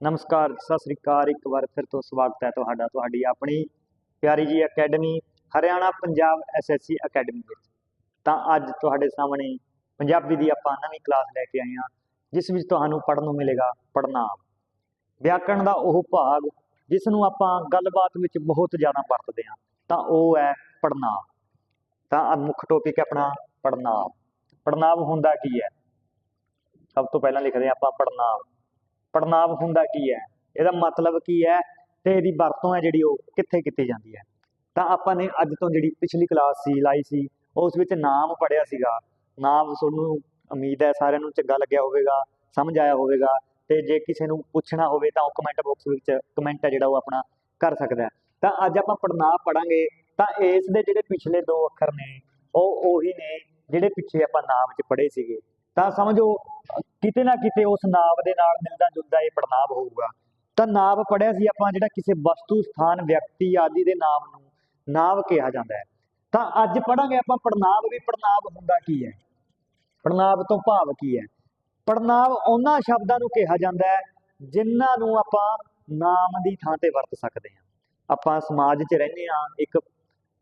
ਨਮਸਕਾਰ, ਸਤਿ ਸ੍ਰੀ ਅਕਾਲ। ਇੱਕ ਵਾਰ ਫਿਰ ਤੋਂ ਸਵਾਗਤ ਹੈ ਤੁਹਾਡਾ, ਤੁਹਾਡੀ ਆਪਣੀ ਪਿਆਰੀ ਜੀ academy, Haryana Punjab SSC academy ਵਿੱਚ। ਤਾਂ ਅੱਜ ਤੁਹਾਡੇ ਸਾਹਮਣੇ ਪੰਜਾਬੀ ਦੀ ਆਪਾਂ ਨਵੀਂ ਕਲਾਸ ਲੈ ਕੇ ਆਏ ਹਾਂ, ਜਿਸ ਵਿੱਚ ਤੁਹਾਨੂੰ ਪੜ੍ਹਨ ਨੂੰ ਮਿਲੇਗਾ ਪੜਨਾਮ ਵਿਆਕਰਣ ਦਾ ਉਹ ਭਾਗ, ਜਿਸ ਨੂੰ ਆਪਾਂ ਗੱਲਬਾਤ ਵਿੱਚ ਬਹੁਤ ਜ਼ਿਆਦਾ ਵਰਤਦੇ ਹਾਂ, ਤਾਂ ਉਹ ਹੈ ਪੜਨਾਮ ਤਾਂ ਅੱਜ ਮੁੱਖ ਟੌਪਿਕ ਹੈ ਆਪਣਾ ਪੜਨਾਮ ਪੜ੍ਹਨਾਮ ਹੁੰਦਾ ਕੀ ਹੈ? ਸਭ ਤੋਂ ਪਹਿਲਾਂ ਲਿਖਦੇ ਹਾਂ ਆਪਾਂ ਪੜਨਾਮ ਪੜਨਾਮ ਹੁੰਦਾ ਕੀ ਹੈ? ਇਹਦਾ ਮਤਲਬ ਕੀ ਹੈ? ਤੇ ਇਹਦੀ ਵਰਤੋਂ ਹੈ ਜਿਹੜੀ ਉਹ ਕਿੱਥੇ ਕੀਤੀ ਜਾਂਦੀ ਹੈ? ਤਾਂ ਆਪਾਂ ਨੇ ਅੱਜ ਤੋਂ ਜਿਹੜੀ ਪਿਛਲੀ ਕਲਾਸ ਸੀ, ਲਾਈ ਸੀ, ਉਸ ਵਿੱਚ ਨਾਮ ਪੜਿਆ ਸੀਗਾ। ਨਾਮ ਤੁਹਾਨੂੰ ਉਮੀਦ ਹੈ ਸਾਰਿਆਂ ਨੂੰ ਚੰਗਾ ਲੱਗਿਆ ਹੋਵੇਗਾ, ਸਮਝ ਆਇਆ ਹੋਵੇਗਾ। ਤੇ ਜੇ ਕਿਸੇ ਨੂੰ ਪੁੱਛਣਾ ਹੋਵੇ ਤਾਂ ਉਹ ਕਮੈਂਟ ਬਾਕਸ ਵਿੱਚ ਕਮੈਂਟ ਹੈ ਜਿਹੜਾ ਉਹ ਆਪਣਾ ਕਰ ਸਕਦਾ ਤਾਂ ਅੱਜ ਆਪਾਂ ਪੜਨਾਮ ਪੜਾਂਗੇ ਤਾਂ ਇਸ ਦੇ ਜਿਹੜੇ ਪਿਛਲੇ ਦੋ ਅੱਖਰ ਨੇ, ਉਹ ਉਹੀ ਨੇ ਜਿਹੜੇ ਪਿੱਛੇ ਆਪਾਂ ਨਾਮ 'ਚ ਪੜ੍ਹੇ ਸੀਗੇ। ਤਾਂ ਸਮਝੋ, ਕਿਤੇ ਨਾ ਕਿਤੇ ਉਸ ਨਾਵ ਦੇ ਨਾਲ ਮਿਲਦਾ ਜੁਲਦਾ ਇਹ ਪੜਨਾਵ ਹੋਊਗਾ। ਤਾਂ ਨਾਵ ਪੜਿਆ ਸੀ ਆਪਾਂ ਜਿਹੜਾ ਕਿਸੇ ਵਸਤੂ, ਸਥਾਨ, ਵਿਅਕਤੀ ਆਦਿ ਦੇ ਨਾਮ ਨੂੰ ਨਾਵ ਕਿਹਾ ਜਾਂਦਾ ਹੈ। ਤਾਂ ਅੱਜ ਪੜਾਂਗੇ ਆਪਾਂ ਪੜਨਾਵ ਵੀ ਪੜਨਾਵ ਹੁੰਦਾ ਕੀ ਹੈ? ਪੜਨਾਵ ਤੋਂ ਭਾਵ ਕੀ ਹੈ? ਪੜਨਾਵ ਉਹਨਾਂ ਸ਼ਬਦਾਂ ਨੂੰ ਕਿਹਾ ਜਾਂਦਾ ਹੈ ਜਿਨ੍ਹਾਂ ਨੂੰ ਆਪਾਂ ਨਾਮ ਦੀ ਥਾਂ ਤੇ ਵਰਤ ਸਕਦੇ ਹਾਂ। ਆਪਾਂ ਸਮਾਜ 'ਚ ਰਹਿੰਦੇ ਹਾਂ, ਇੱਕ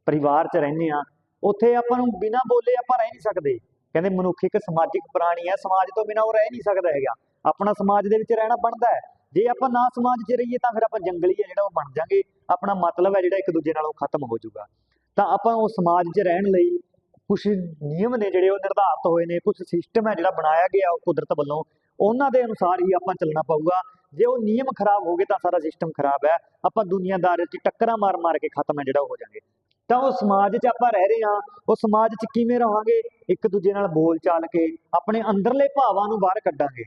ਪਰਿਵਾਰ 'ਚ ਰਹਿੰਦੇ ਹਾਂ, ਉੱਥੇ ਆਪਾਂ ਨੂੰ ਬਿਨਾਂ ਬੋਲੇ ਆਪਾਂ ਰਹਿ ਨਹੀਂ ਸਕਦੇ। ਕਹਿੰਦੇ ਮਨੁੱਖ ਇੱਕ ਸਮਾਜਿਕ ਪ੍ਰਾਣੀ ਹੈ, ਸਮਾਜ ਤੋਂ ਬਿਨਾਂ ਉਹ ਰਹਿ ਨਹੀਂ ਸਕਦਾ ਹੈਗਾ। ਆਪਣਾ ਸਮਾਜ ਦੇ ਵਿੱਚ ਰਹਿਣਾ ਬਣਦਾ ਹੈ। ਜੇ ਆਪਾਂ ਨਾ ਸਮਾਜ 'ਚ ਰਹੀਏ ਤਾਂ ਫਿਰ ਆਪਾਂ ਜੰਗਲੀ ਹੈ ਜਿਹੜਾ ਉਹ ਬਣ ਜਾਾਂਗੇ। ਆਪਣਾ ਮਤਲਬ ਹੈ ਜਿਹੜਾ ਇੱਕ ਦੂਜੇ ਨਾਲੋਂ ਖਤਮ ਹੋ ਜਾਊਗਾ। ਤਾਂ ਆਪਾਂ ਉਹ ਸਮਾਜ 'ਚ ਰਹਿਣ ਲਈ ਕੁਝ ਨਿਯਮ ਨੇ ਜਿਹੜੇ ਉਹ ਨਿਰਧਾਰਤ ਹੋਏ ਨੇ ਕੁਝ ਸਿਸਟਮ ਹੈ ਜਿਹੜਾ ਬਣਾਇਆ ਗਿਆ ਉਹ ਕੁਦਰਤ ਵੱਲੋਂ। ਉਹਨਾਂ ਦੇ ਅਨੁਸਾਰ ਹੀ ਆਪਾਂ ਚੱਲਣਾ ਪਊਗਾ। ਜੇ ਉਹ ਨਿਯਮ ਖਰਾਬ ਹੋ ਗਏ ਤਾਂ ਸਾਰਾ ਸਿਸਟਮ ਖਰਾਬ ਹੈ। ਆਪਾਂ ਦੁਨੀਆਦਾਰ 'ਚ ਟੱਕਰਾਂ ਮਾਰ ਮਾਰ ਕੇ ਖਤਮ ਹੈ ਜਿਹੜਾ ਉਹ ਹੋ ਜਾਾਂਗੇ ਤਾਂ ਉਹ ਸਮਾਜ 'ਚ ਆਪਾਂ ਰਹਿ ਰਹੇ ਹਾਂ, ਉਹ ਸਮਾਜ 'ਚ ਕਿਵੇਂ ਰਹਾਂਗੇ? ਇੱਕ ਦੂਜੇ ਨਾਲ ਬੋਲ ਚਾਲ ਕੇ, ਆਪਣੇ ਅੰਦਰਲੇ ਭਾਵਾਂ ਨੂੰ ਬਾਹਰ ਕੱਢਾਂਗੇ।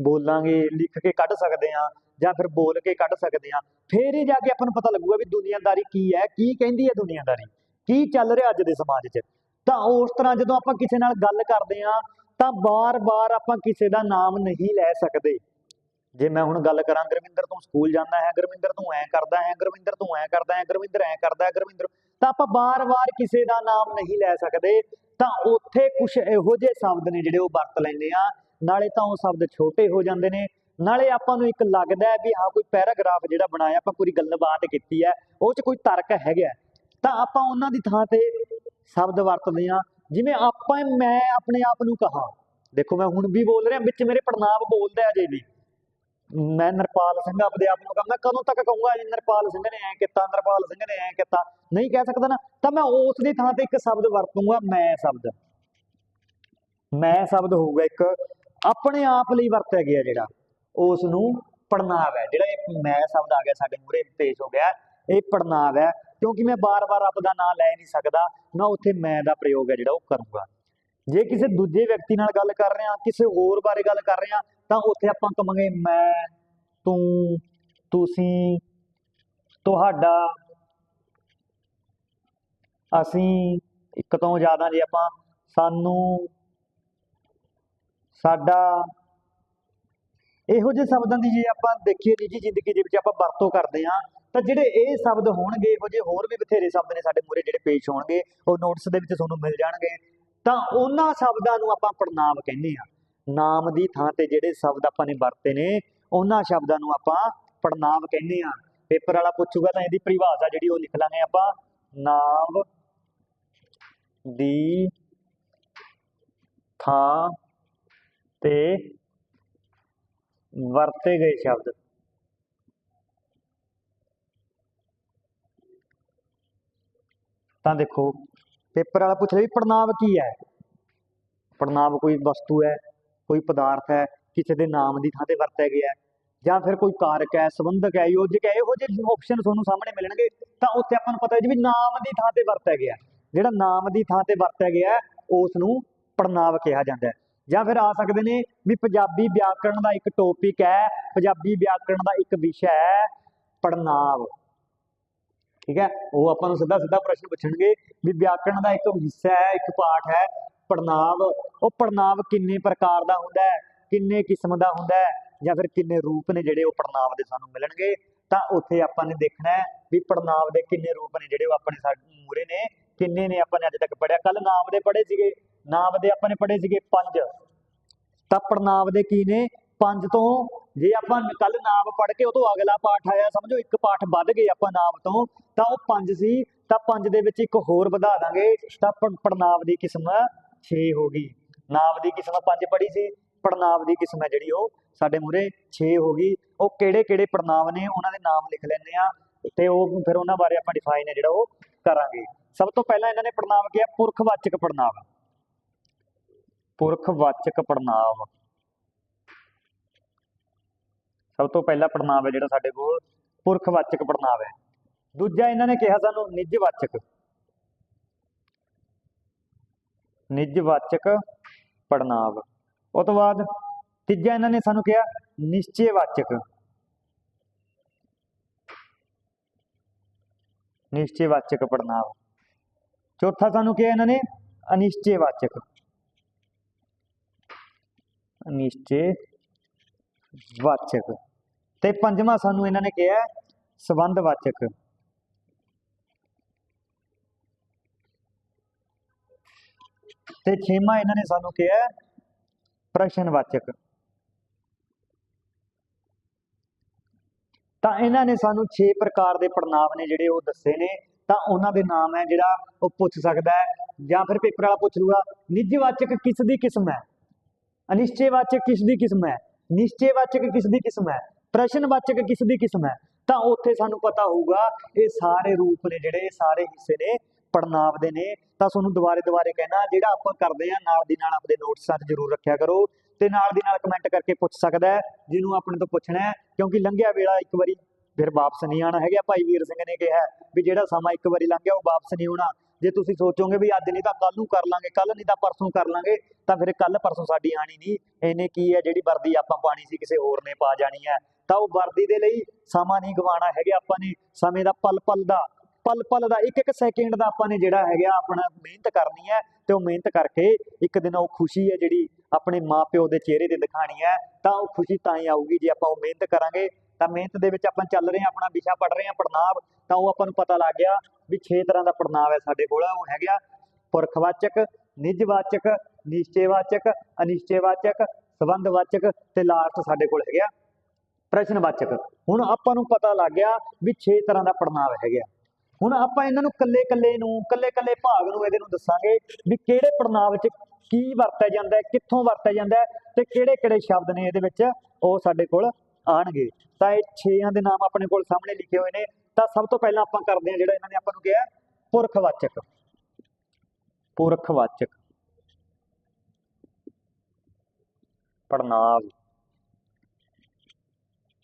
ਬੋਲਾਂਗੇ, ਲਿਖ ਕੇ ਕੱਢ ਸਕਦੇ ਹਾਂ ਜਾਂ ਫਿਰ ਬੋਲ ਕੇ ਕੱਢ ਸਕਦੇ ਹਾਂ। ਫੇਰ ਹੀ ਜਾ ਕੇ ਆਪਾਂ ਨੂੰ ਪਤਾ ਲੱਗੂਗਾ ਵੀ ਦੁਨੀਆਦਾਰੀ ਕੀ ਹੈ, ਕੀ ਕਹਿੰਦੀ ਹੈ ਦੁਨੀਆਦਾਰੀ? ਕੀ ਚੱਲ ਰਿਹਾ ਅੱਜ ਦੇ ਸਮਾਜ 'ਚ? ਤਾਂ ਉਸ ਤਰ੍ਹਾਂ ਜਦੋਂ ਆਪਾਂ ਕਿਸੇ ਨਾਲ ਗੱਲ ਕਰਦੇ ਹਾਂ, ਤਾਂ ਬਾਰ-ਬਾਰ ਆਪਾਂ ਕਿਸੇ ਦਾ ਨਾਮ ਨਹੀਂ ਲੈ ਸਕਦੇ। ਜੇ ਮੈਂ ਹੁਣ ਗੱਲ ਕਰਾਂ, ਗੁਰਵਿੰਦਰ ਤੂੰ ਸਕੂਲ ਜਾਂਦਾ ਹੈ, ਗੁਰਵਿੰਦਰ ਤੂੰ ਐ ਕਰਦਾ ਹੈ, ਗੁਰਵਿੰਦਰ ਤੂੰ ਐ ਕਰਦਾ ਹੈ, ਗੁਰਵਿੰਦਰ ਐ ਕਰਦਾ ਹੈ, ਗੁਰਵਿੰਦਰ ਤਾਂ ਆਪਾਂ ਬਾਰ-ਬਾਰ ਕਿਸੇ ਦਾ ਨਾਮ ਨਹੀਂ ਲੈ ਸਕਦੇ। ਤਾਂ ਉੱਥੇ ਕੁਝ ਇਹੋ ਜਿਹੇ ਸ਼ਬਦ ਨੇ ਜਿਹੜੇ ਉਹ ਵਰਤ ਲੈਂਦੇ ਆ। ਨਾਲੇ ਤਾਂ ਉਹ ਸ਼ਬਦ ਛੋਟੇ ਹੋ ਜਾਂਦੇ ਨੇ। ਨਾਲੇ ਆਪਾਂ ਨੂੰ ਇੱਕ ਲੱਗਦਾ ਹੈ ਵੀ ਹਾਂ ਕੋਈ ਪੈਰਾਗ੍ਰਾਫ ਜਿਹੜਾ ਬਣਾਇਆ, ਆਪਾਂ ਪੂਰੀ ਗੱਲਬਾਤ ਕੀਤੀ ਹੈ, ਉਹ 'ਚ ਕੋਈ ਤਰਕ ਹੈਗਾ। ਤਾਂ ਆਪਾਂ ਉਹਨਾਂ ਦੀ ਥਾਂ ਤੇ ਸ਼ਬਦ ਵਰਤਦੇ ਆ ਜਿਵੇਂ ਆਪਾਂ, ਮੈਂ ਆਪਣੇ ਆਪ ਨੂੰ ਕਹਾ। ਦੇਖੋ, ਮੈਂ ਹੁਣ ਵੀ ਬੋਲ ਰਿਹਾ, ਵਿੱਚ ਮੇਰੇ ਪੜਨਾਮ ਬੋਲਦਾ ਅਜੇ ਵੀ। ਮੈਂ ਨਰਪਾਲ ਸਿੰਘ ਆਪਦੇ ਆਪ ਨੂੰ ਕਹਾਂ ਮੈਂ ਕਦੋਂ ਤੱਕ ਕਹੂੰਗਾ ਜੀ ਨਰਪਾਲ ਸਿੰਘ ਨੇ, ਐ ਕੀਤਾ, ਨਰਪਾਲ ਸਿੰਘ ਨੇ, ਐ ਕੀਤਾ। ਨਹੀਂ ਕਹਿ ਸਕਦਾ ਨਾ। ਤਾਂ ਮੈਂ ਉਸ ਦੀ ਥਾਂ ਤੇ ਇੱਕ ਸ਼ਬਦ ਵਰਤੂੰਗਾ, ਮੈਂ ਸ਼ਬਦ। ਮੈਂ ਸ਼ਬਦ ਹੋਊਗਾ ਇੱਕ। ਆਪਣੇ ਆਪ ਲਈ ਵਰਤਿਆ ਗਿਆ ਜਿਹੜਾ ਉਸ ਨੂੰ ਪੜਨਾਵ ਹੈ। ਜਿਹੜਾ ਇਹ ਮੈਂ ਸ਼ਬਦ ਆ ਗਿਆ ਸਾਡੇ ਮੂਹਰੇ ਪੇਸ਼ ਹੋ ਗਿਆ, ਇਹ ਪੜਨਾਵ ਹੈ। ਕਿਉਂਕਿ ਮੈਂ ਬਾਰ-ਬਾਰ ਰੱਬ ਦਾ ਨਾਮ ਲੈ ਨਹੀਂ ਸਕਦਾ ਮੈਂ ਉੱਥੇ ਮੈਂ ਦਾ ਪ੍ਰਯੋਗ ਹੈ ਜਿਹੜਾ ਉਹ ਕਰੂੰਗਾ। ਜੇ ਕਿਸੇ ਦੂਜੇ ਵਿਅਕਤੀ ਨਾਲ ਗੱਲ ਕਰ ਰਹੇ ਹਾਂ ਕਿਸੇ ਹੋਰ ਬਾਰੇ ਗੱਲ ਕਰ ਰਹੇ ਹਾਂ ਤਾਂ ਉੱਥੇ ਆਪਾਂ ਕਵਾਂਗੇ ਮੈਂ, ਤੂੰ, ਤੁਸੀਂ, ਤੁਹਾਡਾ, ਅਸੀਂ ਇੱਕ ਤੋਂ ਜ਼ਿਆਦਾ ਜੇ ਆਪਾਂ ਸਾਨੂੰ ਸਾਡਾ, ਇਹੋ ਜਿਹੇ ਸ਼ਬਦਾਂ ਦੀ ਜੇ ਆਪਾਂ ਦੇਖੀਏ ਨਿੱਜੀ ਜ਼ਿੰਦਗੀ ਦੇ ਵਿੱਚ ਆਪਾਂ ਵਰਤੋਂ ਕਰਦੇ ਹਾਂ, ਤਾਂ ਜਿਹੜੇ ਇਹ ਸ਼ਬਦ ਹੋਣਗੇ, ਇਹੋ ਜਿਹੇ ਹੋਰ ਵੀ ਬਥੇਰੇ ਸ਼ਬਦ ਨੇ ਸਾਡੇ ਮੂਹਰੇ ਜਿਹੜੇ ਪੇਸ਼ ਹੋਣਗੇ, ਉਹ ਨੋਟਸ ਦੇ ਵਿੱਚ ਤੁਹਾਨੂੰ ਮਿਲ ਜਾਣਗੇ, ਤਾਂ ਉਹਨਾਂ ਸ਼ਬਦਾਂ ਨੂੰ ਆਪਾਂ ਪ੍ਰਣਾਮ ਕਹਿੰਦੇ ਆ ਨਾਮ ਦੀ ਥਾਂ ਤੇ ਜਿਹੜੇ ਸ਼ਬਦ ਆਪਾਂ ਨੇ ਵਰਤੇ ਨੇ, ਉਹਨਾਂ ਸ਼ਬਦਾਂ ਨੂੰ ਆਪਾਂ ਪੜਨਾਮ ਕਹਿੰਦੇ ਆ ਪੇਪਰ ਵਾਲਾ ਪੁੱਛੂਗਾ ਤਾਂ ਇਹਦੀ ਪਰਿਭਾਸ਼ਾ ਜਿਹੜੀ ਉਹ ਲਿਖ ਲਾਂਗੇ ਆਪਾਂ। ਨਾਮ ਦੀ ਥਾਂ ਤੇ ਵਰਤੇ ਗਏ ਸ਼ਬਦ। ਤਾਂ ਦੇਖੋ, ਪੇਪਰ ਵਾਲਾ ਪੁੱਛ ਰਿਹਾ ਵੀ ਪੜਨਾਮ ਕੀ ਹੈ? ਪੜਨਾਮ ਕੋਈ ਵਸਤੂ ਹੈ। ਕੋਈ ਪਦਾਰਥ ਹੈ, ਕਿਸੇ ਦੇ ਨਾਮ ਦੀ ਥਾਂ ਤੇ ਵਰਤਿਆ ਗਿਆ ਹੈ ਜਾਂ ਫਿਰ ਕੋਈ ਕਾਰਕ ਹੈ, ਸੰਬੰਧਕ ਹੈ, ਯੋਜਕ ਹੈ, ਇਹੋ ਜਿਹੇ ਆਪਸ਼ਨ ਤੁਹਾਨੂੰ ਸਾਹਮਣੇ ਮਿਲਣਗੇ, ਤਾਂ ਉੱਥੇ ਆਪਾਂ ਨੂੰ ਪਤਾ ਹੈ ਜੀ ਨਾਮ ਦੀ ਥਾਂ ਤੇ ਵਰਤਿਆ ਗਿਆ ਜਿਹੜਾ ਨਾਮ ਦੀ ਥਾਂ ਤੇ ਵਰਤਿਆ ਗਿਆ ਉਸ ਨੂੰ ਪੜਨਾਮ ਕਿਹਾ ਜਾਂਦਾ ਹੈ। ਜਾਂ ਫਿਰ ਆ ਸਕਦੇ ਨੇ ਵੀ ਪੰਜਾਬੀ ਵਿਆਕਰਣ ਦਾ ਇੱਕ ਟੌਪਿਕ ਹੈ, ਪੰਜਾਬੀ ਵਿਆਕਰਣ ਦਾ ਇੱਕ ਵਿਸ਼ਾ ਹੈ ਪੜਨਾਵ ਠੀਕ ਹੈ? ਉਹ ਆਪਾਂ ਨੂੰ ਸਿੱਧਾ ਸਿੱਧਾ ਪ੍ਰਸ਼ਨ ਪੁੱਛਣਗੇ ਵੀ ਵਿਆਕਰਣ ਦਾ ਇੱਕ ਹਿੱਸਾ ਹੈ, ਇੱਕ ਪਾਠ ਹੈ ਪੜਨਾਵ ਉਹ ਪੜਨਾਵ ਕਿੰਨੇ ਪ੍ਰਕਾਰ ਦਾ ਹੁੰਦਾ ਹੈ, ਕਿੰਨੇ ਕਿਸਮ ਦਾ ਹੁੰਦਾ ਹੈ ਜਾਂ ਫਿਰ ਕਿੰਨੇ ਰੂਪ ਨੇ ਜਿਹੜੇ ਉਹ ਪੜਨਾਵ ਦੇ ਸਾਨੂੰ ਮਿਲਣਗੇ, ਤਾਂ ਉੱਥੇ ਆਪਾਂ ਨੇ ਦੇਖਣਾ ਹੈ ਵੀ ਪੜਨਾਵ ਦੇ ਕਿੰਨੇ ਰੂਪ ਨੇ ਜਿਹੜੇ ਉਹ ਆਪਣੇ ਸਾਡੇ ਮੂਰੇ ਨੇ, ਕਿੰਨੇ ਨੇ ਆਪਾਂ ਨੇ ਅੱਜ ਤੱਕ ਪੜਿਆ ਕੱਲ ਨਾਮ ਦੇ ਪੜੇ ਸੀਗੇ, ਨਾਮ ਦੇ ਆਪਾਂ ਨੇ ਪੜੇ ਸੀਗੇ ਪੰਜ। ਤਾਂ ਪੜਨਾਵ ਦੇ ਕੀ ਨੇ? ਪੰਜ ਤੋਂ, ਜੇ ਆਪਾਂ ਕੱਲ ਨਾਮ ਪੜ੍ਹ ਕੇ ਉਹ ਤੋਂ ਅਗਲਾ ਪਾਠ ਆਇਆ, ਸਮਝੋ ਇੱਕ ਪਾਠ ਵੱਧ ਗਏ ਆਪਾਂ ਨਾਮ ਤੋਂ, ਤਾਂ ਉਹ ਪੰਜ ਸੀ, ਤਾਂ ਪੰਜ ਦੇ ਵਿੱਚ ਇੱਕ ਹੋਰ ਵਧਾ ਦਾਂਗੇ, ਤਾਂ ਪੜਨਾਵ ਦੀ ਕਿਸਮ 6 ਹੋ ਗਈ। ਨਾਮ ਦੀ ਕਿਸਮ ਪੰਜ ਪੜੀ ਸੀ ਪੜਨਾਵ ਦੀ ਕਿਸਮ ਹੈ ਜਿਹੜੀ ਉਹ। ਸਾਡੇ ਮੂਰੇ 6 ਹੋ ਗਈ। ਉਹ ਕਿਹੜੇ ਕਿਹੜੇ ਪੜਨਾਵ ਨੇ, ਉਹਨਾਂ ਦੇ ਨਾਮ ਲਿਖ ਲੈਂਦੇ ਆ ਤੇ ਉਹ ਫਿਰ ਉਹਨਾਂ ਬਾਰੇ ਆਪਾਂ ਡਿਫਾਈਨ ਹੈ ਜਿਹੜਾ ਉਹ ਕਰਾਂਗੇ। ਸਭ ਤੋਂ ਪਹਿਲਾਂ ਇਹਨਾਂ ਨੇ ਪੜਨਾਵ ਕਿਹਾ, ਪੁਰਖਵਾਚਕ ਪੜਨਾਵ ਪੁਰਖਵਾਚਕ ਪੜਨਾਵ ਸਭ ਤੋਂ ਪਹਿਲਾ ਪੜਨਾਵ ਹੈ ਜਿਹੜਾ ਸਾਡੇ ਕੋਲ ਪੁਰਖਵਾਚਕ ਪੜਨਾਵ ਹੈ। ਦੂਜਾ ਇਹਨਾਂ ਨੇ ਕਿਹਾ ਸਾਨੂੰ ਨਿੱਜਵਾਚਕ। ਨਿੱਜਵਾਚਕ ਪੜਨਾਵ ਉਹ ਤੋਂ ਬਾਅਦ ਤੀਜਾ ਇਹਨਾਂ ਨੇ ਸਾਨੂੰ ਕਿਹਾ, ਨਿਸ਼ਚੈਵਾਚਕ। ਨਿਸ਼ਚੈਵਾਚਕ ਪੜਨਾਵ ਚੌਥਾ ਸਾਨੂੰ ਕਿਹਾ ਇਹਨਾਂ ਨੇ, ਅਨਿਸ਼ਚੈਵਾਚਕ। ਅਨਿਸ਼ਚੈਵਾਚਕ। ਤੇ ਪੰਜਵਾਂ ਸਾਨੂੰ ਇਹਨਾਂ ਨੇ ਕਿਹਾ, ਸੰਬੰਧਵਾਚਕ। ਤੇ ਛੇਵਾਂ ਇਹਨਾਂ ਨੇ ਸਾਨੂੰ ਕਿਹਾ ਪ੍ਰਸ਼ਨਵਾਚਕ। ਤਾਂ ਇਹਨਾਂ ਨੇ ਸਾਨੂੰ 6 ਪ੍ਰਕਾਰ ਦੇ ਪੜਨਾਵ ਨੇ ਜਿਹੜੇ ਉਹ ਦੱਸੇ ਨੇ, ਤਾਂ ਉਹਨਾਂ ਦੇ ਨਾਮ ਹੈ ਜਿਹੜਾ ਉਹ ਪੁੱਛ ਸਕਦਾ ਹੈ, ਜਾਂ ਫਿਰ ਪੇਪਰ ਵਾਲਾ ਪੁੱਛ ਲੂਗਾ ਨਿੱਜਵਾਚਕ ਕਿਸ ਦੀ ਕਿਸਮ ਹੈ? ਅਨਿਸ਼ਚੈਵਾਚਕ ਕਿਸ ਦੀ ਕਿਸਮ ਹੈ? ਨਿਸ਼ਚੈਵਾਚਕ ਕਿਸ ਦੀ ਕਿਸਮ ਹੈ? ਪ੍ਰਸ਼ਨਵਾਚਕ ਕਿਸ ਦੀ ਕਿਸਮ ਹੈ? ਤਾਂ ਉੱਥੇ ਸਾਨੂੰ ਪਤਾ ਹੋਊਗਾ, ਇਹ ਸਾਰੇ ਰੂਪ ਨੇ ਜਿਹੜੇ, ਇਹ ਸਾਰੇ ਹਿੱਸੇ ਨੇ ਪੜਨਾਵ ਦੇ ਨੇ, ਤਾਂ ਤੁਹਾਨੂੰ ਦੁਬਾਰੇ ਦੁਬਾਰੇ ਕਹਿਣਾ, ਜਿਹੜਾ ਆਪਾਂ ਕਰਦੇ ਆ ਨਾਲ ਦੀ ਨਾਲ ਆਪਣੇ ਨੋਟਸਾਂ 'ਚ ਜ਼ਰੂਰ ਰੱਖਿਆ ਕਰੋ ਤੇ ਨਾਲ ਦੀ ਨਾਲ ਕਮੈਂਟ ਕਰਕੇ ਪੁੱਛ ਸਕਦਾ ਜਿਹਨੂੰ ਆਪਣੇ ਤੋਂ ਪੁੱਛਣਾ ਕਿਉਂਕਿ ਲੰਘਿਆ ਵੇਲਾ ਇੱਕ ਵਾਰੀ ਫਿਰ ਵਾਪਸ ਨਹੀਂ ਆਣਾ ਹੈਗਾ। ਭਾਈ ਵੀਰ ਸਿੰਘ ਨੇ ਕਿਹਾ ਵੀ ਜਿਹੜਾ ਸਮਾਂ ਇੱਕ ਵਾਰੀ ਲੰਘ ਗਿਆ ਉਹ ਵਾਪਸ ਨਹੀਂ ਆਉਣਾ। ਜੇ ਤੁਸੀਂ ਸੋਚੋਗੇ ਵੀ ਅੱਜ ਨਹੀਂ ਤਾਂ ਕੱਲ ਨੂੰ ਕਰ ਲਾਂਗੇ ਕੱਲ ਨਹੀਂ ਤਾਂ ਪਰਸੋਂ ਕਰ ਲਾਂਗੇ, ਤਾਂ ਫਿਰ ਕੱਲ ਪਰਸੋਂ ਸਾਡੀ ਆਣੀ ਨਹੀਂ। ਇਹਨੇ ਕੀ ਹੈ, ਜਿਹੜੀ ਵਰਦੀ ਆਪਾਂ ਪਾਣੀ ਸੀ, ਕਿਸੇ ਹੋਰ ਨੇ ਪਾ ਜਾਣੀ ਹੈ। ਤਾਂ ਉਹ ਵਰਦੀ ਦੇ ਲਈ ਸਮਾਂ ਨਹੀਂ ਗਵਾਉਣਾ ਹੈਗਾ ਆਪਾਂ ਨੇ। ਸਮੇਂ ਦਾ ਪਲ ਪਲ ਦਾ ਪਲ ਪਲ ਦਾ ਇੱਕ ਇੱਕ ਸੈਕਿੰਡ ਦਾ ਆਪਾਂ ਨੇ ਜਿਹੜਾ ਹੈਗਾ ਆਪਣਾ ਮਿਹਨਤ ਕਰਨੀ ਹੈ ਤੇ ਉਹ ਮਿਹਨਤ ਕਰਕੇ ਇੱਕ ਦਿਨ ਉਹ ਖੁਸ਼ੀ ਹੈ ਜਿਹੜੀ ਆਪਣੇ ਮਾਪਿਓ ਦੇ ਚਿਹਰੇ ਤੇ ਦਿਖਾਣੀ ਹੈ, ਤਾਂ ਉਹ ਖੁਸ਼ੀ ਤਾਂ ਹੀ ਆਊਗੀ ਜੇ ਆਪਾਂ ਉਹ ਮਿਹਨਤ ਕਰਾਂਗੇ। ਤਾਂ ਮਿਹਨਤ ਦੇ ਵਿੱਚ ਆਪਾਂ ਚੱਲ ਰਹੇ ਹਾਂ, ਆਪਣਾ ਵਿਸ਼ਾ ਪੜ ਰਹੇ ਹਾਂ ਪੜਨਾਵ ਤਾਂ ਉਹ ਆਪਾਂ ਨੂੰ ਪਤਾ ਲੱਗ ਗਿਆ ਵੀ 6 ਤਰ੍ਹਾਂ ਦਾ ਪੜਨਾਵ ਹੈ ਸਾਡੇ ਕੋਲ। ਉਹ ਹੈਗਾ ਪੁਰਖਵਾਚਕ, ਨਿੱਜਵਾਚਕ, ਨਿਸ਼ਚੇਵਾਚਕ, ਅਨਿਸ਼ਚੇਵਾਚਕ, ਸੰਬੰਧਵਾਚਕ ਤੇ ਲਾਸਟ ਸਾਡੇ ਕੋਲ ਹੈਗਾ ਪ੍ਰਸ਼ਨਵਾਚਕ। ਹੁਣ ਆਪਾਂ ਨੂੰ ਪਤਾ ਲੱਗ ਗਿਆ ਵੀ 6 ਤਰ੍ਹਾਂ ਦਾ ਪੜਨਾਵ ਹੈਗਾ। ਹੁਣ ਆਪਾਂ ਇਹਨਾਂ ਨੂੰ ਕੱਲੇ ਕੱਲੇ ਨੂੰ ਕੱਲੇ ਕੱਲੇ ਭਾਗ ਨੂੰ ਇਹਦੇ ਨੂੰ ਦੱਸਾਂਗੇ ਵੀ ਕਿਹੜੇ ਪੜਨਾਵ 'ਚ ਕੀ ਵਰਤਿਆ ਜਾਂਦਾ ਹੈ, ਕਿੱਥੋਂ ਵਰਤਿਆ ਜਾਂਦਾ ਹੈ ਤੇ ਕਿਹੜੇ ਕਿਹੜੇ ਸ਼ਬਦ ਨੇ ਇਹਦੇ ਵਿੱਚ ਉਹ ਸਾਡੇ ਕੋਲ ਆਣਗੇ ਤਾਂ ਇਹ 6ਾਂ ਦੇ ਨਾਮ ਆਪਣੇ ਕੋਲ ਸਾਹਮਣੇ ਲਿਖੇ ਹੋਏ ਨੇ। ਤਾਂ ਸਭ ਤੋਂ ਪਹਿਲਾਂ ਆਪਾਂ ਕਰਦੇ ਹਾਂ ਜਿਹੜਾ ਇਹਨਾਂ ਨੇ ਆਪਾਂ ਨੂੰ ਕਿਹਾ ਪੁਰਖਵਾਚਕ। ਪੁਰਖਵਾਚਕ। ਪੜਨਾਵ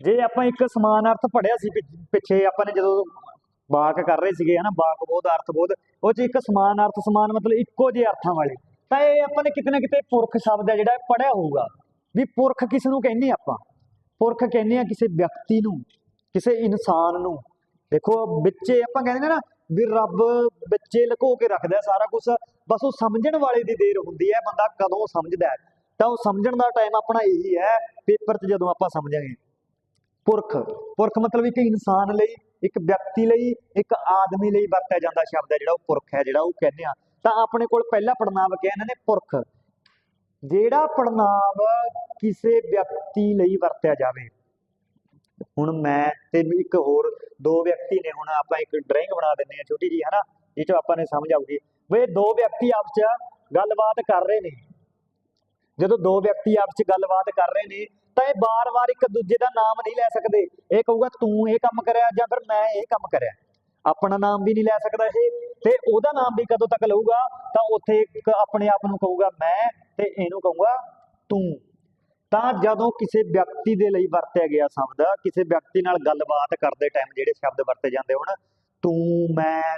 ਜੇ ਆਪਾਂ ਇੱਕ ਸਮਾਨ ਅਰਥ ਪੜਿਆ ਸੀ ਪਿੱਛੇ ਆਪਾਂ ਨੇ ਜਦੋਂ ਵਾਕ ਕਰ ਰਹੇ ਸੀਗੇ, ਹਨਾ? ਵਾਕ ਬੋਧ ਅਰਥ ਬੋਧ ਉਹ ਚ ਇੱਕ ਸਮਾਨ, ਅਰਥ ਸਮਾਨ ਮਤਲਬ ਇੱਕੋ ਜਿਹੇ ਅਰਥਾਂ ਵਾਲੇ। ਤਾਂ ਇਹ ਆਪਾਂ ਨੇ ਕਿਤੇ ਨਾ ਕਿਤੇ ਪੁਰਖ ਸ਼ਬਦ ਹੈ ਜਿਹੜਾ ਪੜਿਆ ਹੋਊਗਾ। ਵੀ ਪੁਰਖ ਕਿਸ ਨੂੰ ਕਹਿੰਦੇ ਆਪਾਂ? ਪੁਰਖ ਕਹਿੰਦੇ ਆ ਕਿਸੇ ਵਿਅਕਤੀ ਨੂੰ, ਕਿਸੇ ਇਨਸਾਨ ਨੂੰ। ਦੇਖੋ, ਵਿੱਚੇ ਆਪਾਂ ਕਹਿੰਦੇ ਨੇ ਨਾ, ਵੀ ਰੱਬ ਵਿੱਚੇ ਲੁਕੋ ਕੇ ਰੱਖਦਾ ਸਾਰਾ ਕੁਝ ਬਸ ਉਹ ਸਮਝਣ ਵਾਲੇ ਦੀ ਦੇਰ ਹੁੰਦੀ ਹੈ, ਬੰਦਾ ਕਦੋਂ ਸਮਝਦਾ ਤਾਂ ਉਹ ਸਮਝਣ ਦਾ ਟਾਈਮ ਆਪਣਾ ਇਹੀ ਹੈ, ਪੇਪਰ 'ਚ ਜਦੋਂ ਆਪਾਂ ਸਮਝਾਂਗੇ। ਪੁਰਖ। ਪੁਰਖ ਮਤਲਬ ਇੱਕ ਇਨਸਾਨ ਲਈ ਇੱਕ ਵਿਅਕਤੀ ਲਈ, ਇੱਕ ਆਦਮੀ ਲਈ ਵਰਤਿਆ ਜਾਂਦਾ ਸ਼ਬਦ ਹੈ ਜਿਹੜਾ ਉਹ ਪੁਰਖ ਹੈ, ਜਿਹੜਾ ਉਹ ਕਹਿੰਦੇ ਆ। ਤਾਂ ਆਪਣੇ ਕੋਲ ਪਹਿਲਾ ਪੜਨਾਵ ਕਿਹਾ ਇਹਨਾਂ ਨੇ? ਪੁਰਖ। ਜਿਹੜਾ ਪੜਨਾਵ ਕਿਸੇ ਵਿਅਕਤੀ ਲਈ ਵਰਤਿਆ ਜਾਵੇ। ਹੁਣ ਮੈਂ ਤੇ ਇੱਕ ਹੋਰ, ਦੋ ਵਿਅਕਤੀ ਨੇ ਹੁਣ ਆਪਾਂ ਇੱਕ ਡਰਾਇੰਗ ਬਣਾ ਦਿੰਦੇ ਆ ਛੋਟੀ ਜੀ, ਹਨਾ? ਇਹ ਤੋਂ ਆਪਾਂ ਨੇ ਸਮਝ ਆਊਗੀ। ਵੀ ਇਹ ਦੋ ਵਿਅਕਤੀ ਆਪਸ ਚ ਗੱਲਬਾਤ ਕਰ ਰਹੇ ਨੇ। ਜਦੋਂ ਦੋ ਵਿਅਕਤੀ ਆਪਸ ਚ ਗੱਲਬਾਤ ਕਰ ਰਹੇ ਨੇ ਤਾਂ ਇਹ ਬਾਰ-ਬਾਰ ਇੱਕ ਦੂਜੇ ਦਾ ਨਾਮ ਨਹੀਂ ਲੈ ਸਕਦੇ। ਇਹ ਕਹੂਗਾ, ਤੂੰ ਇਹ ਕੰਮ ਕਰਿਆ ਜਾਂ ਫਿਰ ਮੈਂ ਇਹ ਕੰਮ ਕਰਿਆ? ਆਪਣਾ ਨਾਮ ਵੀ ਨਹੀਂ ਲੈ ਸਕਦਾ ਇਹ। ਤੇ ਉਹਦਾ ਨਾਮ ਵੀ ਕਦੋਂ ਤੱਕ ਲਊਗਾ? ਤਾਂ ਉੱਥੇ ਇੱਕ ਆਪਣੇ ਆਪ ਨੂੰ ਕਹੂਗਾ, ਮੈਂ, ਤੇ ਇਹਨੂੰ ਕਹੂਗਾ, ਤੂੰ। ਤਾਂ ਜਦੋਂ ਕਿਸੇ ਵਿਅਕਤੀ ਦੇ ਲਈ ਵਰਤਿਆ ਗਿਆ ਸ਼ਬਦ, ਕਿਸੇ ਵਿਅਕਤੀ ਨਾਲ ਗੱਲਬਾਤ ਕਰਦੇ ਟਾਈਮ ਜਿਹੜੇ ਸ਼ਬਦ ਵਰਤੇ ਜਾਂਦੇ ਹੋਣ, ਤੂੰ, ਮੈਂ,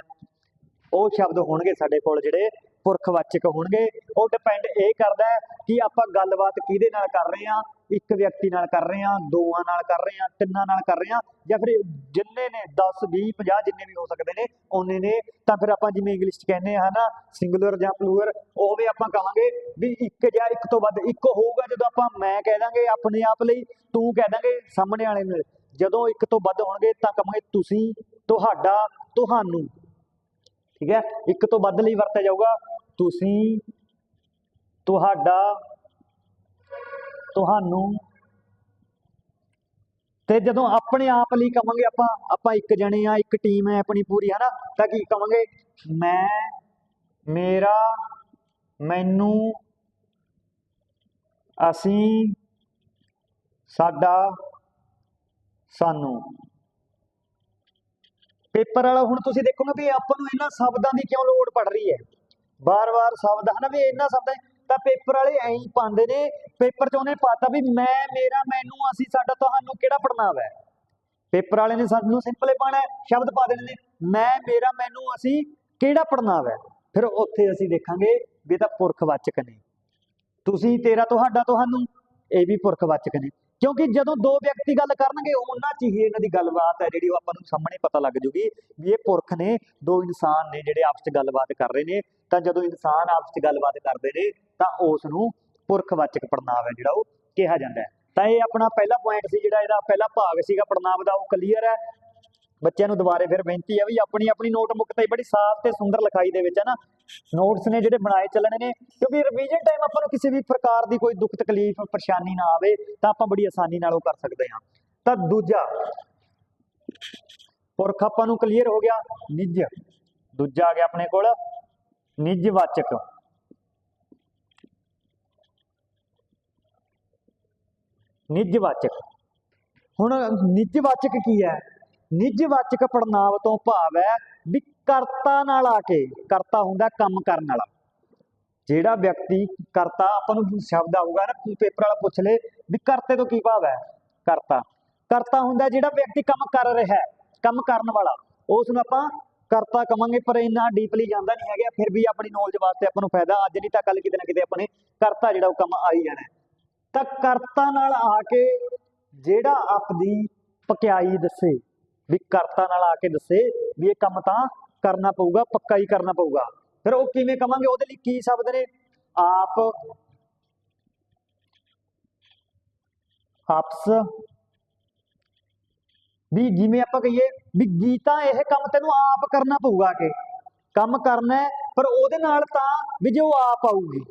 ਉਹ ਸ਼ਬਦ ਹੋਣਗੇ ਸਾਡੇ ਕੋਲ ਜਿਹੜੇ ਪੁਰਖਵਾਚਕ ਹੋਣਗੇ। ਉਹ ਡਿਪੈਂਡ ਇਹ ਕਰਦਾ ਹੈ ਕਿ ਆਪਾਂ ਗੱਲਬਾਤ ਕਿਹਦੇ ਨਾਲ ਕਰ ਰਹੇ ਹਾਂ? ਇੱਕ ਵਿਅਕਤੀ ਨਾਲ ਕਰ ਰਹੇ ਹਾਂ, ਦੋਵਾਂ ਨਾਲ ਕਰ ਰਹੇ ਹਾਂ, ਤਿੰਨਾਂ ਨਾਲ ਕਰ ਰਹੇ ਹਾਂ, ਜਾਂ ਫਿਰ ਜਿੰਨੇ ਨੇ 10 20 50 ਜਿੰਨੇ ਵੀ ਹੋ ਸਕਦੇ ਨੇ, ਉਹਨੇ ਨੇ ਤਾਂ ਫਿਰ ਆਪਾਂ ਜਿਵੇਂ ਇੰਗਲਿਸ਼ ਚ ਕਹਿੰਦੇ ਆ ਨਾ ਸਿੰਗੂਲਰ ਜਾਂ ਪਲੂਅਰ ਉਹ ਵੀ ਆਪਾਂ ਕਹਾਂਗੇ ਵੀ ਇੱਕ ਜਾਂ ਇੱਕ ਤੋਂ ਵੱਧ, ਇੱਕ ਹੋਊਗਾ ਜਦੋਂ ਆਪਾਂ ਮੈਂ ਕਹਿ ਦਾਂਗੇ ਆਪਣੇ ਆਪ ਲਈ, ਤੂੰ ਕਹਿ ਦਾਂਗੇ ਸਾਹਮਣੇ ਵਾਲੇ ਨੂੰ। ਜਦੋਂ ਇੱਕ ਤੋਂ ਵੱਧ ਹੋਣਗੇ ਤਾਂ ਕਹਾਂਗੇ ਤੁਸੀਂ, ਤੁਹਾਡਾ, ਤੁਹਾਨੂੰ। ਠੀਕ ਹੈ? ਇੱਕ ਤੋਂ ਵੱਧ ਲਈ ਵਰਤਿਆ ਜਾਊਗਾ ਤੁਸੀਂ ਤੁਹਾਡਾ, ਤੁਹਾਨੂੰ ਤੇ ਜਦੋਂ ਆਪਣੇ ਆਪ ਲਈ ਕਵਾਂਗੇ, ਆਪਾਂ ਆਪਾਂ ਇੱਕ ਜਣੇ ਆ, ਇੱਕ ਟੀਮ ਹੈ ਆਪਣੀ ਪੂਰੀ, ਹਨਾ? ਤਾਂ ਕੀ ਕਵਾਂਗੇ? ਮੈਂ, ਮੇਰਾ, ਮੈਨੂੰ, ਅਸੀਂ, ਸਾਡਾ, ਸਾਨੂੰ। ਪੇਪਰ ਵਾਲਾ ਹੁਣ ਤੁਸੀਂ ਦੇਖੋਗੇ ਵੀ ਆਪਾਂ ਨੂੰ ਇਹਨਾਂ ਸ਼ਬਦਾਂ ਦੀ ਕਿਉਂ ਲੋੜ ਪੜ ਰਹੀ ਹੈ? ਬਾਰ-ਬਾਰ ਸ਼ਬਦ ਹਨਾ ਵੀ ਇਹਨਾਂ ਸ਼ਬਦਾਂ ਤਾਂ ਪੇਪਰ ਵਾਲੇ ਐਂ ਹੀ ਪਾਉਂਦੇ ਨੇ, ਪੇਪਰ 'ਚ ਉਹਨੇ ਪਾਤਾ ਵੀ ਮੈਂ, ਮੇਰਾ, ਮੈਨੂੰ, ਅਸੀਂ, ਸਾਡਾ ਤੁਹਾਨੂੰ ਕਿਹੜਾ ਪੜਨਾਵ ਹੈ? ਪੇਪਰ ਵਾਲੇ ਨੇ ਸਾਨੂੰ ਸਿੰਪਲ ਹੀ ਪਾਣਾ ਸ਼ਬਦ ਪਾ ਦੇਣੇ ਨੇ, ਮੈਂ, ਮੇਰਾ, ਮੈਨੂੰ, ਅਸੀਂ ਕਿਹੜਾ ਪੜਨਾਵ ਹੈ? ਫਿਰ ਉੱਥੇ ਅਸੀਂ ਦੇਖਾਂਗੇ ਵੀ ਇਹ ਤਾਂ ਪੁਰਖਵਾਚਕ ਨੇ। ਤੁਸੀਂ, ਤੇਰਾ, ਤੁਹਾਡਾ, ਤੁਹਾਨੂੰ, ਇਹ ਵੀ ਪੁਰਖਵਾਚਕ ਨੇ। ਕਿਉਂਕਿ ਜਦੋਂ ਦੋ ਵਿਅਕਤੀ ਗੱਲ ਕਰਨਗੇ, ਉਹਨਾਂ 'ਚ ਹੀ ਇਹਨਾਂ ਦੀ ਗੱਲਬਾਤ ਹੈ ਜਿਹੜੀ ਉਹ ਆਪਾਂ ਨੂੰ ਸਾਹਮਣੇ ਪਤਾ ਲੱਗ ਜੂਗੀ ਵੀ ਇਹ ਪੁਰਖ ਨੇ, ਦੋ ਇਨਸਾਨ ਨੇ ਜਿਹੜੇ ਆਪਸ 'ਚ ਗੱਲਬਾਤ ਕਰ ਰਹੇ ਨੇ। ਤਾਂ ਜਦੋਂ ਇਨਸਾਨ ਆਪਸ 'ਚ ਗੱਲਬਾਤ ਕਰਦੇ ਨੇ, ਤਾਂ ਉਸ ਨੂੰ ਪੁਰਖਵਾਚਕ ਪੜਨਾਵ ਹੈ ਜਿਹੜਾ ਉਹ ਕਿਹਾ ਜਾਂਦਾ ਹੈ। ਤਾਂ ਇਹ ਆਪਣਾ ਪਹਿਲਾ ਪੁਆਇੰਟ ਸੀ ਜਿਹੜਾ ਇਹਦਾ ਪਹਿਲਾ ਭਾਗ ਸੀਗਾ ਪੜਨਾਵ ਦਾ, ਉਹ ਕਲੀਅਰ ਹੈ। ਬੱਚਿਆਂ ਨੂੰ ਦੁਬਾਰੇ ਫਿਰ ਬੇਨਤੀ ਹੈ ਵੀ ਆਪਣੀ ਆਪਣੀ ਨੋਟਬੁੱਕ ਤੇ ਬੜੀ ਸਾਫ਼ ਤੇ ਸੁੰਦਰ ਲਿਖਾਈ ਦੇ ਵਿੱਚ ਹੈ ਨਾ। ਨੋਟਸ ਨੇ ਜਿਹੜੇ ਬਣਾਏ ਚੱਲਣੇ ਨੇ, ਕਿਉਂਕਿ ਰਿਵੀਜ਼ਨ ਟਾਈਮ ਆਪਾਂ ਨੂੰ ਕਿਸੇ ਵੀ ਪ੍ਰਕਾਰ ਦੀ ਕੋਈ ਦੁੱਖ, ਤਕਲੀਫ, ਪਰੇਸ਼ਾਨੀ ਨਾ ਆਵੇ, ਤਾਂ ਆਪਾਂ ਬੜੀ ਆਸਾਨੀ ਨਾਲ ਉਹ ਕਰ ਸਕਦੇ ਹਾਂ। ਤਾਂ ਦੂਜਾ, ਪੁਰਖ ਆਪਾਂ ਨੂੰ ਕਲੀਅਰ ਹੋ ਗਿਆ, ਨਿੱਜ। ਦੂਜਾ ਆ ਗਿਆ ਆਪਣੇ ਕੋਲ ਨਿੱਜਵਾਚਕ ਨਿੱਜਵਾਚਕ ਹੁਣ ਨਿੱਜਵਾਚਕ ਕੀ ਹੈ? ਨਿੱਜਵਾਚਕ ਪੜਨਾਵ ਤੋਂ ਭਾਵ ਹੈ ਵੀ ਕਰਤਾ ਨਾਲ ਆ ਕੇ, ਕਰਤਾ ਹੁੰਦਾ ਕੰਮ ਕਰਨ ਵਾਲਾ। ਜਿਹੜਾ ਵਿਅਕਤੀ ਕਰਤਾ, ਆਪਾਂ ਨੂੰ ਸ਼ਬਦ ਆਊਗਾ ਨਾ, ਪੇਪਰ ਵਾਲਾ ਪੁੱਛ ਲੇ ਵੀ ਕਰਤੇ ਤੋਂ ਕੀ ਭਾਵ ਹੈ? ਕਰਤਾ। ਕਰਤਾ ਹੁੰਦਾ ਜਿਹੜਾ ਵਿਅਕਤੀ ਕੰਮ ਕਰ ਰਿਹਾ ਹੈ, ਕੰਮ ਕਰਨ ਵਾਲਾ। ਉਸ ਨੂੰ ਆਪਾਂ ਕਰਤਾ ਕਵਾਂਗੇ, ਪਰ ਇੰਨਾ ਡੀਪਲੀ ਜਾਂਦਾ ਨਹੀਂ ਹੈਗਾ, ਫਿਰ ਵੀ ਆਪਣੀ ਨੌਲੇਜ ਵਾਸਤੇ ਆਪਾਂ ਨੂੰ ਫਾਇਦਾ। ਅੱਜ ਨਹੀਂ ਤਾਂ ਕੱਲ ਕਿਤੇ ਨਾ ਕਿਤੇ ਆਪਣੇ ਕਰਤਾ ਜਿਹੜਾ ਉਹ ਕੰਮ ਆ ਹੀ ਜਾਣਾ। ਤਾਂ ਕਰਤਾ ਨਾਲ ਆ ਕੇ ਜਿਹੜਾ ਆਪਦੀ ਪਕਿਆਈ ਦੱਸੇ, ਵੀ ਕਰਤਾ ਨਾਲ ਆ ਕੇ ਦੱਸੇ ਵੀ ਇਹ ਕੰਮ ਤਾਂ ਕਰਨਾ ਪਊਗਾ, ਪੱਕਾ ਹੀ ਕਰਨਾ ਪਊਗਾ। ਫਿਰ ਉਹ ਕਿਵੇਂ ਕਵਾਂਗੇ, ਉਹਦੇ ਲਈ ਕੀ ਸ਼ਬਦ ਨੇ? ਆਪ, ਆਪਸ ਵੀ ਜਿਵੇਂ ਆਪਾਂ ਕਹੀਏ ਵੀ ਗੀਤਾ ਇਹ ਕੰਮ ਤੈਨੂੰ ਆਪ ਕਰਨਾ ਪਊਗਾ ਕਿ। ਕੰਮ ਕਰਨਾ ਪਰ ਉਹਦੇ ਨਾਲ ਤਾਂ ਵੀ ਜੇ ਉਹ ਆਪ ਆਊਗੀ।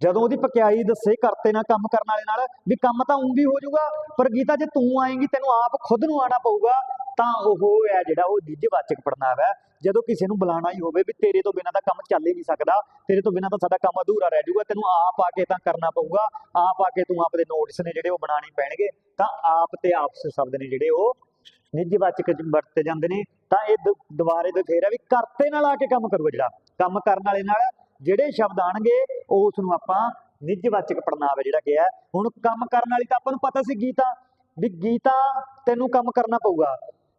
ਜਦੋਂ ਉਹਦੀ ਪਕਿਆਈ ਦੱਸੇ ਕਰਤੇ ਨਾਲ ਕੰਮ ਕਰਨ ਵਾਲੇ ਨਾਲ, ਵੀ ਕੰਮ ਤਾਂ ਉਂ ਵੀ ਹੋ ਜਾਊਗਾ, ਪਰ ਗੀਤਾ ਜੇ ਤੂੰ ਆਏਂਗੀ, ਤੈਨੂੰ ਆਪ ਖੁਦ ਨੂੰ ਆਣਾ ਪਊਗਾ, ਤਾਂ ਉਹ ਹੈ ਜਿਹੜਾ ਉਹ ਨਿੱਜਵਾਚਕ ਪੜਨਾਵ ਹੈ। ਜਦੋਂ ਕਿਸੇ ਨੂੰ ਬੁਲਾਣਾ ਹੀ ਹੋਵੇ ਵੀ ਤੇਰੇ ਤੋਂ ਬਿਨਾਂ ਤਾਂ ਕੰਮ ਚੱਲ ਹੀ ਨਹੀਂ ਸਕਦਾ, ਤੇਰੇ ਤੋਂ ਬਿਨਾਂ ਤਾਂ ਸਾਡਾ ਕੰਮ ਅਧੂਰਾ ਰਹਿ ਜਾਊਗਾ, ਤੈਨੂੰ ਆਪ ਆ ਕੇ ਤਾਂ ਕਰਨਾ ਪਊਗਾ, ਆਪ ਆ ਕੇ ਤੂੰ ਆਪਦੇ ਨੋਟਸ ਨੇ ਜਿਹੜੇ ਉਹ ਬਣਾਣੇ ਪੈਣਗੇ, ਤਾਂ ਆਪ ਤੇ ਆਪਸ ਸ਼ਬਦ ਨੇ ਜਿਹੜੇ ਉਹ ਨਿੱਜਵਾਚਕ ਵਾਚਕ ਵਰਤੇ ਜਾਂਦੇ ਨੇ, ਤਾਂ ਇਹ ਦੁ- ਦੁਬਾਰੇ ਤੋਂ ਫੇਰ ਹੈ ਵੀ ਕਰਤੇ ਨਾਲ ਆ ਕੇ ਕੰਮ ਕਰੂਗਾ ਜਿਹੜਾ। ਕੰਮ ਕਰਨ ਵਾਲੇ ਨਾਲ ਜਿਹੜੇ ਸ਼ਬਦ ਆਣਗੇ ਉਸ ਨੂੰ ਆਪਾਂ ਨਿੱਜਵਾਚਕ ਪੜਨਾਵ ਜਿਹੜਾ ਕਿਹਾ ਹੁਣ ਕੰਮ ਕਰਨ ਵਾਲੀ ਤਾਂ ਆਪਾਂ ਨੂੰ ਪਤਾ ਸੀ ਗੀਤਾ, ਵੀ ਗੀਤਾ ਤੈਨੂੰ ਕੰਮ ਕਰਨਾ ਪਊਗਾ।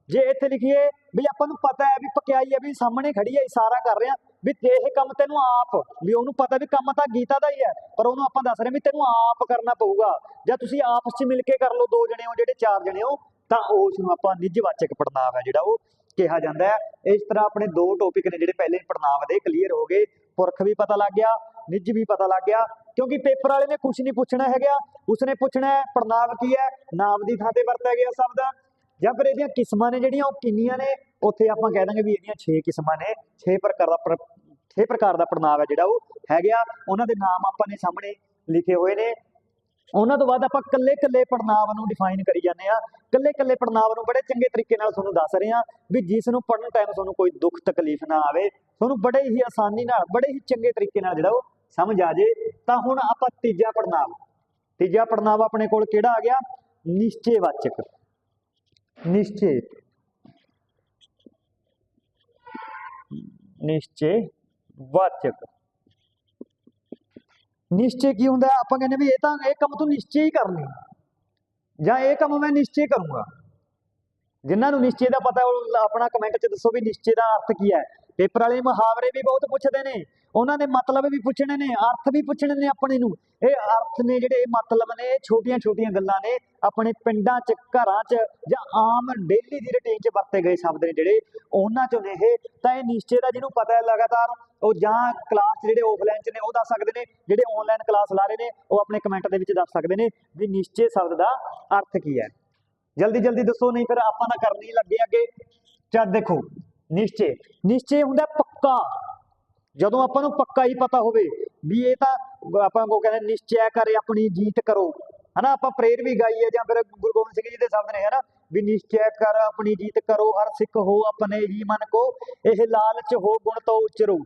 ਜੇ ਇੱਥੇ ਲਿਖੀਏ ਵੀ ਆਪਾਂ ਨੂੰ ਪਤਾ ਹੈ ਵੀ ਪਕਿਆਈ ਹੈ, ਵੀ ਸਾਹਮਣੇ ਖੜੀ ਹੈ, ਇਸ਼ਾਰਾ ਕਰ ਰਿਹਾ, ਵੀ ਇਹ ਕੰਮ ਤੈਨੂੰ ਆਪ, ਵੀ ਉਹਨੂੰ ਪਤਾ ਵੀ ਕੰਮ ਤਾਂ ਗੀਤਾ ਦਾ ਹੀ ਹੈ, ਪਰ ਉਹਨੂੰ ਆਪਾਂ ਦੱਸ ਰਹੇ ਵੀ ਤੈਨੂੰ ਆਪ ਕਰਨਾ ਪਊਗਾ। ਜਾਂ ਤੁਸੀਂ ਆਪਸ 'ਚ ਮਿਲ ਕੇ ਕਰ ਲਓ, ਦੋ ਜਣੇ ਹੋ, ਜਿਹੜੇ ਚਾਰ ਜਣੇ ਹੋ ਤਾਂ ਉਸ ਨੂੰ ਆਪਾਂ ਨਿੱਜਵਾਚਕ ਪੜਨਾਵ ਹੈ ਜਿਹੜਾ ਉਹ ਕਿਹਾ ਜਾਂਦਾ ਹੈ। ਇਸ ਤਰ੍ਹਾਂ ਆਪਣੇ ਦੋ ਟੌਪਿਕ ਨੇ ਜਿਹੜੇ ਪਹਿਲੇ ਪੜਨਾਵ ਦੇ ਕਲੀਅਰ ਹੋ ਗਏ। ਪੁਰਖ ਵੀ ਪਤਾ ਲੱਗ ਗਿਆ, ਨਿੱਜ ਵੀ ਪਤਾ ਲੱਗ ਗਿਆ, ਕਿਉਂਕਿ ਪੇਪਰ ਵਾਲੇ ਨੇ ਕੁਝ ਨਹੀਂ ਪੁੱਛਣਾ ਹੈਗਾ। ਉਸਨੇ ਪੁੱਛਣਾ ਹੈ ਪੜਨਾਵ ਕੀ ਹੈ? ਨਾਮ ਦੀ ਥਾਂ ਤੇ ਵਰਤਿਆ ਗਿਆ ਸ਼ਬਦ ਜਾਂ ਫਿਰ ਇਹਦੀਆਂ ਕਿਸਮਾਂ ਨੇ ਜਿਹੜੀਆਂ, ਉਹ ਕਿੰਨੀਆਂ ਨੇ? ਉੱਥੇ ਆਪਾਂ ਕਹਿ ਦਾਂਗੇ ਵੀ ਇਹਦੀਆਂ 6 ਕਿਸਮਾਂ ਨੇ। 6 ਪ੍ਰਕਾਰ ਦਾ 6 ਪ੍ਰਕਾਰ ਦਾ ਪੜਨਾਵ ਹੈ ਜਿਹੜਾ ਉਹ ਹੈਗਾ। ਉਹਨਾਂ ਦੇ ਨਾਮ ਆਪਾਂ ਨੇ ਸਾਹਮਣੇ ਲਿਖੇ ਹੋਏ ਨੇ। ਉਹਨਾਂ ਤੋਂ ਬਾਅਦ ਆਪਾਂ ਕੱਲੇ ਕੱਲੇ ਪੜਨਾਵ ਨੂੰ ਡਿਫਾਈਨ ਕਰੀ ਜਾਂਦੇ ਆ ਕੱਲੇ ਕੱਲੇ ਪੜਨਾਵ ਨੂੰ ਬੜੇ ਚੰਗੇ ਤਰੀਕੇ ਨਾਲ ਤੁਹਾਨੂੰ ਦੱਸ ਰਹੇ ਆ ਵੀ ਜਿਸ ਨੂੰ ਪੜਨ ਟਾਈਮ ਤੁਹਾਨੂੰ ਕੋਈ ਦੁੱਖ, ਤਕਲੀਫ ਨਾ ਆਵੇ, ਤੁਹਾਨੂੰ ਬੜੇ ਹੀ ਆਸਾਨੀ ਨਾਲ, ਬੜੇ ਹੀ ਚੰਗੇ ਤਰੀਕੇ ਨਾਲ ਜਿਹੜਾ ਉਹ ਸਮਝ ਆ ਜੇ। ਤਾਂ ਹੁਣ ਆਪਾਂ ਤੀਜਾ ਪੜਨਾਵ ਤੀਜਾ ਪੜਨਾਵ ਆਪਣੇ ਕੋਲ ਕਿਹੜਾ ਆ ਗਿਆ? ਨਿਸ਼ਚੇਵਾਚਕ। ਨਿਸ਼ਚੇ। ਨਿਸ਼ਚੇ ਵਾਚਕ ਨਿਸ਼ਚੇ ਕੀ ਹੁੰਦਾ? ਆਪਾਂ ਕਹਿੰਦੇ ਵੀ ਇਹ ਤਾਂ, ਇਹ ਕੰਮ ਤੂੰ ਨਿਸ਼ਚੇ ਹੀ ਕਰ ਕਰਨੀ। ਜਾਂ ਇਹ ਕੰਮ ਮੈਂ ਨਿਸ਼ਚੇ ਕਰੂੰਗਾ। ਜਿਨ੍ਹਾਂ ਨੂੰ ਨਿਸ਼ਚੇ ਦਾ ਪਤਾ, ਉਹ ਆਪਣਾ ਕਮੈਂਟ 'ਚ ਦੱਸੋ ਵੀ ਨਿਸ਼ਚੇ ਦਾ ਅਰਥ ਕੀ ਹੈ। ਪੇਪਰ ਵਾਲੇ ਮੁਹਾਵਰੇ ਵੀ ਬਹੁਤ ਪੁੱਛਦੇ ਨੇ। ਉਹਨਾਂ ਦੇ ਮਤਲਬ ਵੀ ਪੁੱਛਣੇ ਨੇ, ਅਰਥ ਵੀ ਪੁੱਛਣੇ ਨੇ ਆਪਣੇ ਨੂੰ। ਇਹ ਅਰਥ ਨੇ ਜਿਹੜੇ ਇਹ ਮਤਲਬ ਨੇ ਛੋਟੀਆਂ ਛੋਟੀਆਂ ਗੱਲਾਂ ਨੇ, ਆਪਣੇ ਪਿੰਡਾਂ 'ਚ, ਘਰਾਂ 'ਚ ਜਾਂ ਆਮ ਡੇਲੀ ਦੀ ਰੁਟੀਨ 'ਚ ਵਰਤੇ ਗਏ ਸ਼ਬਦ ਨੇ ਜਿਹੜੇ ਉਹਨਾਂ 'ਚੋਂ ਨੇ ਇਹ। ਤਾਂ ਇਹ ਨਿਸ਼ਚੇ ਦਾ ਜਿਹਨੂੰ ਪਤਾ ਹੈ ਲਗਾਤਾਰ, ਉਹ ਜਾਂ ਕਲਾਸ ਜਿਹੜੇ ਆਫਲਾਈਨ 'ਚ ਨੇ, ਉਹ ਦੱਸ ਸਕਦੇ ਨੇ, ਜਿਹੜੇ ਆਨਲਾਈਨ ਕਲਾਸ ਲਾ ਰਹੇ ਨੇ, ਉਹ ਆਪਣੇ ਕਮੈਂਟ ਦੇ ਵਿੱਚ ਦੱਸ ਸਕਦੇ ਨੇ ਵੀ ਨਿਸ਼ਚੇ ਸ਼ਬਦ ਦਾ ਅਰਥ ਕੀ ਹੈ। ਜਲਦੀ ਜਲਦੀ ਦੱਸੋ, ਨਹੀਂ ਫਿਰ ਆਪਾਂ ਨਾ ਕਰਨੀ ਲੱਗੇ ਅੱਗੇ। ਚੱਲ ਦੇਖੋ, ਨਿਸ਼ਚੇ। ਨਿਸ਼ਚੇ ਹੁੰਦਾ ਪੱਕਾ। ਜਦੋਂ ਆਪਾਂ ਨੂੰ ਪੱਕਾ ਹੀ ਪਤਾ ਹੋਵੇ ਵੀ ਇਹ ਤਾਂ ਆਪਾਂ ਕੋ ਕਹਿੰਦੇ ਨਿਸ਼ਚੈ ਕਰੇ, ਆਪਣੀ ਜੀਤ ਕਰੋ। ਹਨਾ, ਆਪਾਂ ਪ੍ਰੇਰ ਵੀ ਗਾਈ ਹੈ ਜਾਂ ਫਿਰ ਗੁਰੂ ਗੋਬਿੰਦ ਸਿੰਘ ਜੀ ਦੇ ਸ਼ਬਦ ਨੇ, ਹਨਾ, ਵੀ ਨਿਸ਼ਚੈ ਕਰ, ਆਪਣੀ ਜੀਤ ਕਰੋ, ਹਰ ਸਿੱਖ ਹੋ ਆਪਣੇ ਹੀ ਮਨ ਕੋ, ਇਹ ਲਾਲਚ ਹੋ ਗੁਣ ਤੋਂ ਉਚਰੋ।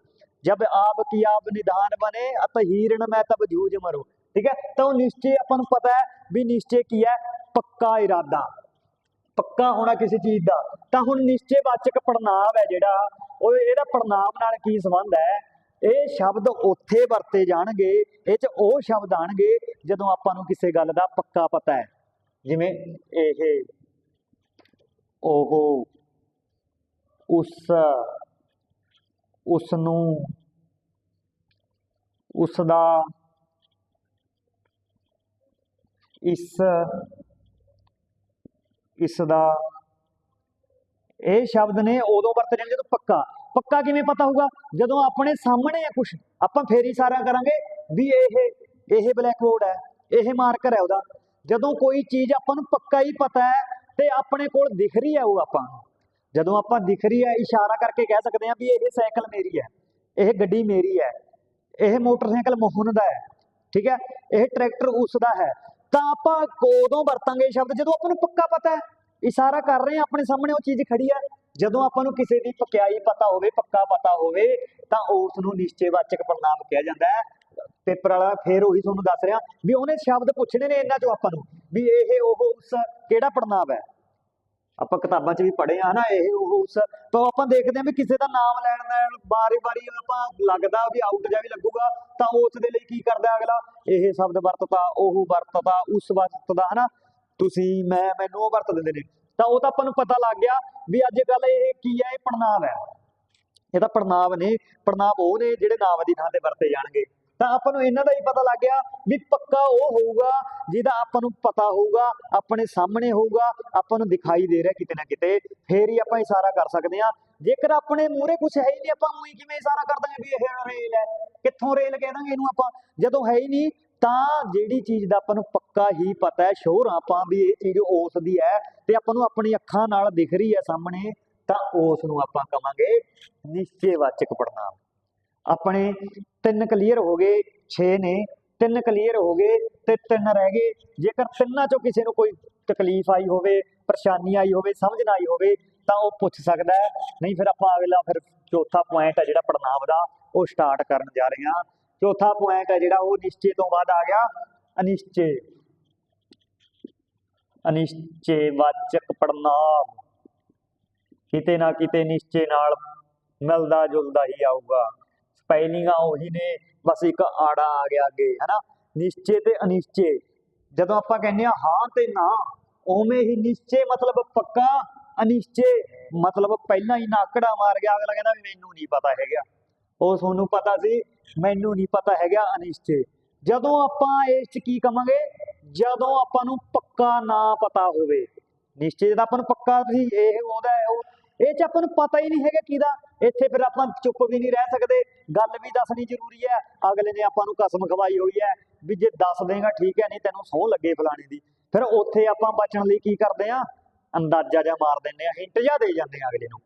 ਜਬ ਆਪ ਕੀ ਆਪ ਨਿਧਾਨ ਬਨੇ, ਅਤ ਹੀਰਣ ਮੈਂ ਤਬ ਜੂਝ ਮਰੋ। ਠੀਕ ਹੈ, ਤਾਂ ਉਹ ਨਿਸ਼ਚੈ ਆਪਾਂ ਨੂੰ ਪਤਾ ਹੈ ਵੀ ਨਿਸ਼ਚੈ ਕੀ ਹੈ? ਪੱਕਾ ਇਰਾਦਾ। ਪੱਕਾ ਹੋਣਾ ਕਿਸੇ ਚੀਜ਼ ਦਾ, ਤਾਂ ਹੁਣ ਨਿਸ਼ਚੈਵਾਚਕ ਪੜਨਾਮ ਹੈ ਜਿਹੜਾ, ਉਹ ਇਹਦਾ ਪੜਨਾਮ ਨਾਲ ਕੀ ਸੰਬੰਧ ਹੈ? ਇਹ ਸ਼ਬਦ ਉੱਥੇ ਵਰਤੇ ਜਾਣਗੇ, ਇਹ ਚ ਉਹ ਸ਼ਬਦ ਆਣਗੇ ਜਦੋਂ ਆਪਾਂ ਨੂੰ ਕਿਸੇ ਗੱਲ ਦਾ ਪੱਕਾ ਪਤਾ ਹੈ। ਜਿਵੇਂ ਇਹ ਉਹ ਉਸ ਉਸ ਨੂੰ ਉਸ ਦਾ ਇਸ ਇਸ ਦਾ ਇਹ ਸ਼ਬਦ ਨੇ ਉਦੋਂ ਵਰਤੇ ਜਾਣਗੇ ਜਦੋਂ ਪੱਕਾ। ਪੱਕਾ ਕਿਵੇਂ ਪਤਾ ਹੋਊਗਾ? ਜਦੋਂ ਆਪਣੇ ਸਾਹਮਣੇ ਹੈ ਕੁਝ ਆਪਾਂ ਫੇਰ ਹੀ ਸਾਰਾ ਕਰਾਂਗੇ ਵੀ ਇਹ ਇਹ ਬਲੈਕ ਬੋਰਡ ਹੈ, ਇਹ ਮਾਰਕਰ ਹੈ ਉਹਦਾ। ਜਦੋਂ ਕੋਈ ਚੀਜ਼ ਆਪਾਂ ਨੂੰ ਪੱਕਾ ਹੀ ਪਤਾ ਹੈ ਤੇ ਆਪਣੇ ਕੋਲ ਦਿਖ ਰਹੀ ਹੈ ਉਹ ਆਪਾਂ ਜਦੋਂ ਆਪਾਂ ਦਿਖ ਰਹੀ ਹੈ, ਇਸ਼ਾਰਾ ਕਰਕੇ ਕਹਿ ਸਕਦੇ ਹਾਂ ਵੀ ਇਹ ਸਾਈਕਲ ਮੇਰੀ ਹੈ, ਇਹ ਗੱਡੀ ਮੇਰੀ ਹੈ, ਇਹ ਮੋਟਰਸਾਈਕਲ ਮੋਹਨ ਦਾ ਹੈ, ਠੀਕ ਹੈ? ਇਹ ਟਰੈਕਟਰ ਉਸ ਦਾ ਹੈ। ਤਾਂ ਆਪਾਂ ਕਦੋਂ ਵਰਤਾਂਗੇ ਇਹ ਸ਼ਬਦ? ਜਦੋਂ ਆਪਾਂ ਨੂੰ ਪੱਕਾ ਪਤਾ ਹੈ। ਇਸ਼ਾਰਾ ਕਰ ਰਹੇ ਹਾਂ, ਆਪਣੇ ਸਾਹਮਣੇ ਉਹ ਚੀਜ਼ ਖੜੀ ਹੈ। ਜਦੋਂ ਆਪਾਂ ਨੂੰ ਕਿਸੇ ਦੀ ਪਕਿਆਈ ਪਤਾ ਹੋਵੇ, ਪੱਕਾ ਪਤਾ ਹੋਵੇ, ਤਾਂ ਉਸ ਨੂੰ ਨਿਸ਼ਚੈਵਾਚਕ ਪੜਨਾਮ ਕਿਹਾ ਜਾਂਦਾ ਹੈ। ਪੇਪਰ ਵਾਲਾ ਫੇਰ ਉਹੀ ਤੁਹਾਨੂੰ ਦੱਸ ਰਿਹਾ ਵੀ ਉਹਨੇ ਸ਼ਬਦ ਪੁੱਛਣੇ ਨੇ ਇਹਨਾਂ ਚੋਂ ਆਪਾਂ ਨੂੰ। ਵੀ ਇਹ, ਉਹ, ਉਸ ਕਿਹੜਾ ਪੜਨਾਮ ਹੈ? ਆਪਾਂ ਕਿਤਾਬਾਂ 'ਚ ਵੀ ਪੜ੍ਹੇ ਆ ਨਾ ਇਹ ਉਹ ਉਸ ਤਾਂ ਆਪਾਂ ਦੇਖਦੇ ਹਾਂ ਵੀ ਕਿਸੇ ਦਾ ਨਾਮ ਲੈਣ ਨਾਲ ਬਾਰੀ-ਬਾਰੀ ਆਪਾਂ ਲੱਗਦਾ ਵੀ ਆਊਟ ਜਾ ਵੀ ਲੱਗੂਗਾ, ਤਾਂ ਉਸ ਦੇ ਲਈ ਕੀ ਕਰਦਾ ਅਗਲਾ? ਇਹ ਸ਼ਬਦ ਵਰਤਦਾ, ਉਹ ਵਰਤਦਾ, ਉਸ ਵਰਤਦਾ ਹਨਾ। ਤੁਸੀਂ, ਮੈਂ, ਮੈਨੂੰ ਉਹ ਵਰਤ ਦਿੰਦੇ ਨੇ। ਤਾਂ ਉਹ ਤਾਂ ਆਪਾਂ ਨੂੰ ਪਤਾ ਲੱਗ ਗਿਆ ਵੀ ਅੱਜ ਕੱਲ ਇਹ ਕੀ ਹੈ, ਇਹ ਪੜਨਾਵ ਹੈ। ਇਹ ਤਾਂ ਪੜਨਾਵ ਨੇ ਪੜਨਾਵ ਉਹ ਨੇ ਜਿਹੜੇ ਨਾਮ ਦੀ ਥਾਂ ਤੇ ਵਰਤੇ ਜਾਣਗੇ। ਤਾਂ ਆਪਾਂ ਨੂੰ ਇਹਨਾਂ ਦਾ ਹੀ ਪਤਾ ਲੱਗ ਗਿਆ ਵੀ ਪੱਕਾ ਉਹ ਹੋਊਗਾ ਜਿਹਦਾ ਆਪਾਂ ਨੂੰ ਪਤਾ ਹੋਊਗਾ, ਆਪਣੇ ਸਾਹਮਣੇ ਹੋਊਗਾ, ਆਪਾਂ ਨੂੰ ਦਿਖਾਈ ਦੇ ਰਿਹਾ ਕਿਤੇ ਨਾ ਕਿਤੇ, ਫੇਰ ਹੀ ਆਪਾਂ ਇਸ਼ਾਰਾ ਕਰ ਸਕਦੇ ਹਾਂ। ਜੇਕਰ ਆਪਣੇ ਮੂਹਰੇ ਕੁਝ ਹੈ ਹੀ ਨਹੀਂ, ਆਪਾਂ ਉਹੀ ਕਿਵੇਂ ਇਸ਼ਾਰਾ ਕਰ ਦਾਂਗੇ ਵੀ ਇਹ ਰੇਲ ਹੈ, ਕਿੱਥੋਂ ਰੇਲ ਕਹਿ ਦਾਂਗੇ ਇਹਨੂੰ ਆਪਾਂ? ਜਦੋਂ ਹੈ ਹੀ ਨਹੀਂ, ਤਾਂ ਜਿਹੜੀ ਚੀਜ਼ ਦਾ ਆਪਾਂ ਨੂੰ ਪੱਕਾ ਹੀ ਪਤਾ ਹੈ, ਸ਼ੋਰ ਆਪਾਂ ਵੀ ਇਹ ਚੀਜ਼ ਉਸ ਦੀ ਹੈ ਤੇ ਆਪਾਂ ਨੂੰ ਆਪਣੀ ਅੱਖਾਂ ਨਾਲ ਦਿਖ ਰਹੀ ਹੈ ਸਾਹਮਣੇ, ਤਾਂ ਉਸ ਨੂੰ ਆਪਾਂ ਕਵਾਂਗੇ ਨਿਸ਼ਚੈਵਾਚਕ ਪੜਨਾਮ ਆਪਣੇ ਤਿੰਨ ਕਲੀਅਰ ਹੋ ਗਏ 6 ਨੇ, ਤਿੰਨ ਕਲੀਅਰ ਹੋ ਗਏ ਤੇ ਤਿੰਨ ਰਹਿ ਗਏ। ਜੇਕਰ ਤਿੰਨਾਂ ਚੋਂ ਕਿਸੇ ਨੂੰ ਕੋਈ ਤਕਲੀਫ ਆਈ ਹੋਵੇ, ਪਰੇਸ਼ਾਨੀ ਆਈ ਹੋਵੇ, ਸਮਝ ਨਾ ਆਈ ਹੋਵੇ, ਤਾਂ ਉਹ ਪੁੱਛ ਸਕਦਾ ਹੈ, ਨਹੀਂ ਫਿਰ ਆਪਾਂ ਅਗਲਾ ਫਿਰ ਚੌਥਾ ਪੁਆਇੰਟ ਹੈ ਜਿਹੜਾ ਪੜਨਾਮ ਦਾ, ਉਹ ਸਟਾਰਟ ਕਰਨ ਜਾ ਰਹੇ ਹਾਂ। ਚੌਥਾ ਪੁਆਇੰਟ ਹੈ ਜਿਹੜਾ ਉਹ ਨਿਸ਼ਚੇ ਤੋਂ ਬਾਅਦ ਆ ਗਿਆ, ਅਨਿਸ਼ਚੇ। ਅਨਿਸ਼ਚੇਵਾਚਕ ਪੜਨਾਮ ਕਿਤੇ ਨਾ ਕਿਤੇ ਨਿਸ਼ਚੇ ਨਾਲ ਮਿਲਦਾ ਜੁਲਦਾ ਹੀ ਆਊਗਾ। ਪਹਿਲੀਆਂ ਉਹੀ ਨੇ, ਬਸ ਇੱਕ ਆੜਾ ਆ ਗਿਆ ਅੱਗੇ, ਹਨਾ? ਨਿਸ਼ਚੇ ਤੇ ਅਨਿਸ਼ਚੇ। ਜਦੋਂ ਆਪਾਂ ਕਹਿੰਦੇ ਆ ਹਾਂ ਤੇ ਨਾ, ਉਵੇਂ ਹੀ ਨਿਸ਼ਚੇ ਮਤਲਬ ਪੱਕਾ, ਅਨਿਸ਼ਚੇ ਮਤਲਬ ਪਹਿਲਾਂ ਹੀ ਨਾਕੜਾ ਮਾਰ ਗਿਆ। ਅਗਲਾ ਕਹਿੰਦਾ ਮੈਨੂੰ ਨਹੀਂ ਪਤਾ ਹੈਗਾ। ਉਹ ਤੁਹਾਨੂੰ ਪਤਾ ਸੀ, ਮੈਨੂੰ ਨਹੀਂ ਪਤਾ ਹੈਗਾ ਅਨਿਸ਼ਚੇ। ਜਦੋਂ ਆਪਾਂ ਇਸ ਚ ਕੀ ਕਵਾਂਗੇ? ਜਦੋਂ ਆਪਾਂ ਨੂੰ ਪੱਕਾ ਨਾ ਪਤਾ ਹੋਵੇ। ਨਿਸ਼ਚੇ ਦਾ ਆਪਾਂ ਨੂੰ ਪੱਕਾ ਸੀ ਇਹ ਉਹਦਾ ਹੈ ਉਹ ਇਹ ਚ ਆਪਾਂ ਨੂੰ ਪਤਾ ਹੀ ਨਹੀਂ ਹੈਗਾ ਕਿਹਦਾ। ਇੱਥੇ ਫਿਰ ਆਪਾਂ ਚੁੱਪ ਵੀ ਨਹੀਂ ਰਹਿ ਸਕਦੇ। ਗੱਲ ਵੀ ਦੱਸਣੀ ਜ਼ਰੂਰੀ ਹੈ। ਅਗਲੇ ਨੇ ਆਪਾਂ ਨੂੰ ਕਸਮ ਖਵਾਈ ਹੋਈ ਹੈ ਵੀ ਜੇ ਦੱਸ ਦੇਗਾ ਠੀਕ ਹੈ, ਨਹੀਂ ਤੈਨੂੰ ਸਹੁੰ ਲੱਗੇ ਫਲਾਣੇ ਦੀ। ਫਿਰ ਉੱਥੇ ਆਪਾਂ ਬਚਣ ਲਈ ਕੀ ਕਰਦੇ ਆ ਅੰਦਾਜ਼ਾ ਜਾਂ ਮਾਰ ਦਿੰਦੇ ਆ ਹਿੰਟ ਜਾਂ ਦੇ ਜਾਂਦੇ ਆ ਅਗਲੇ ਨੂੰ।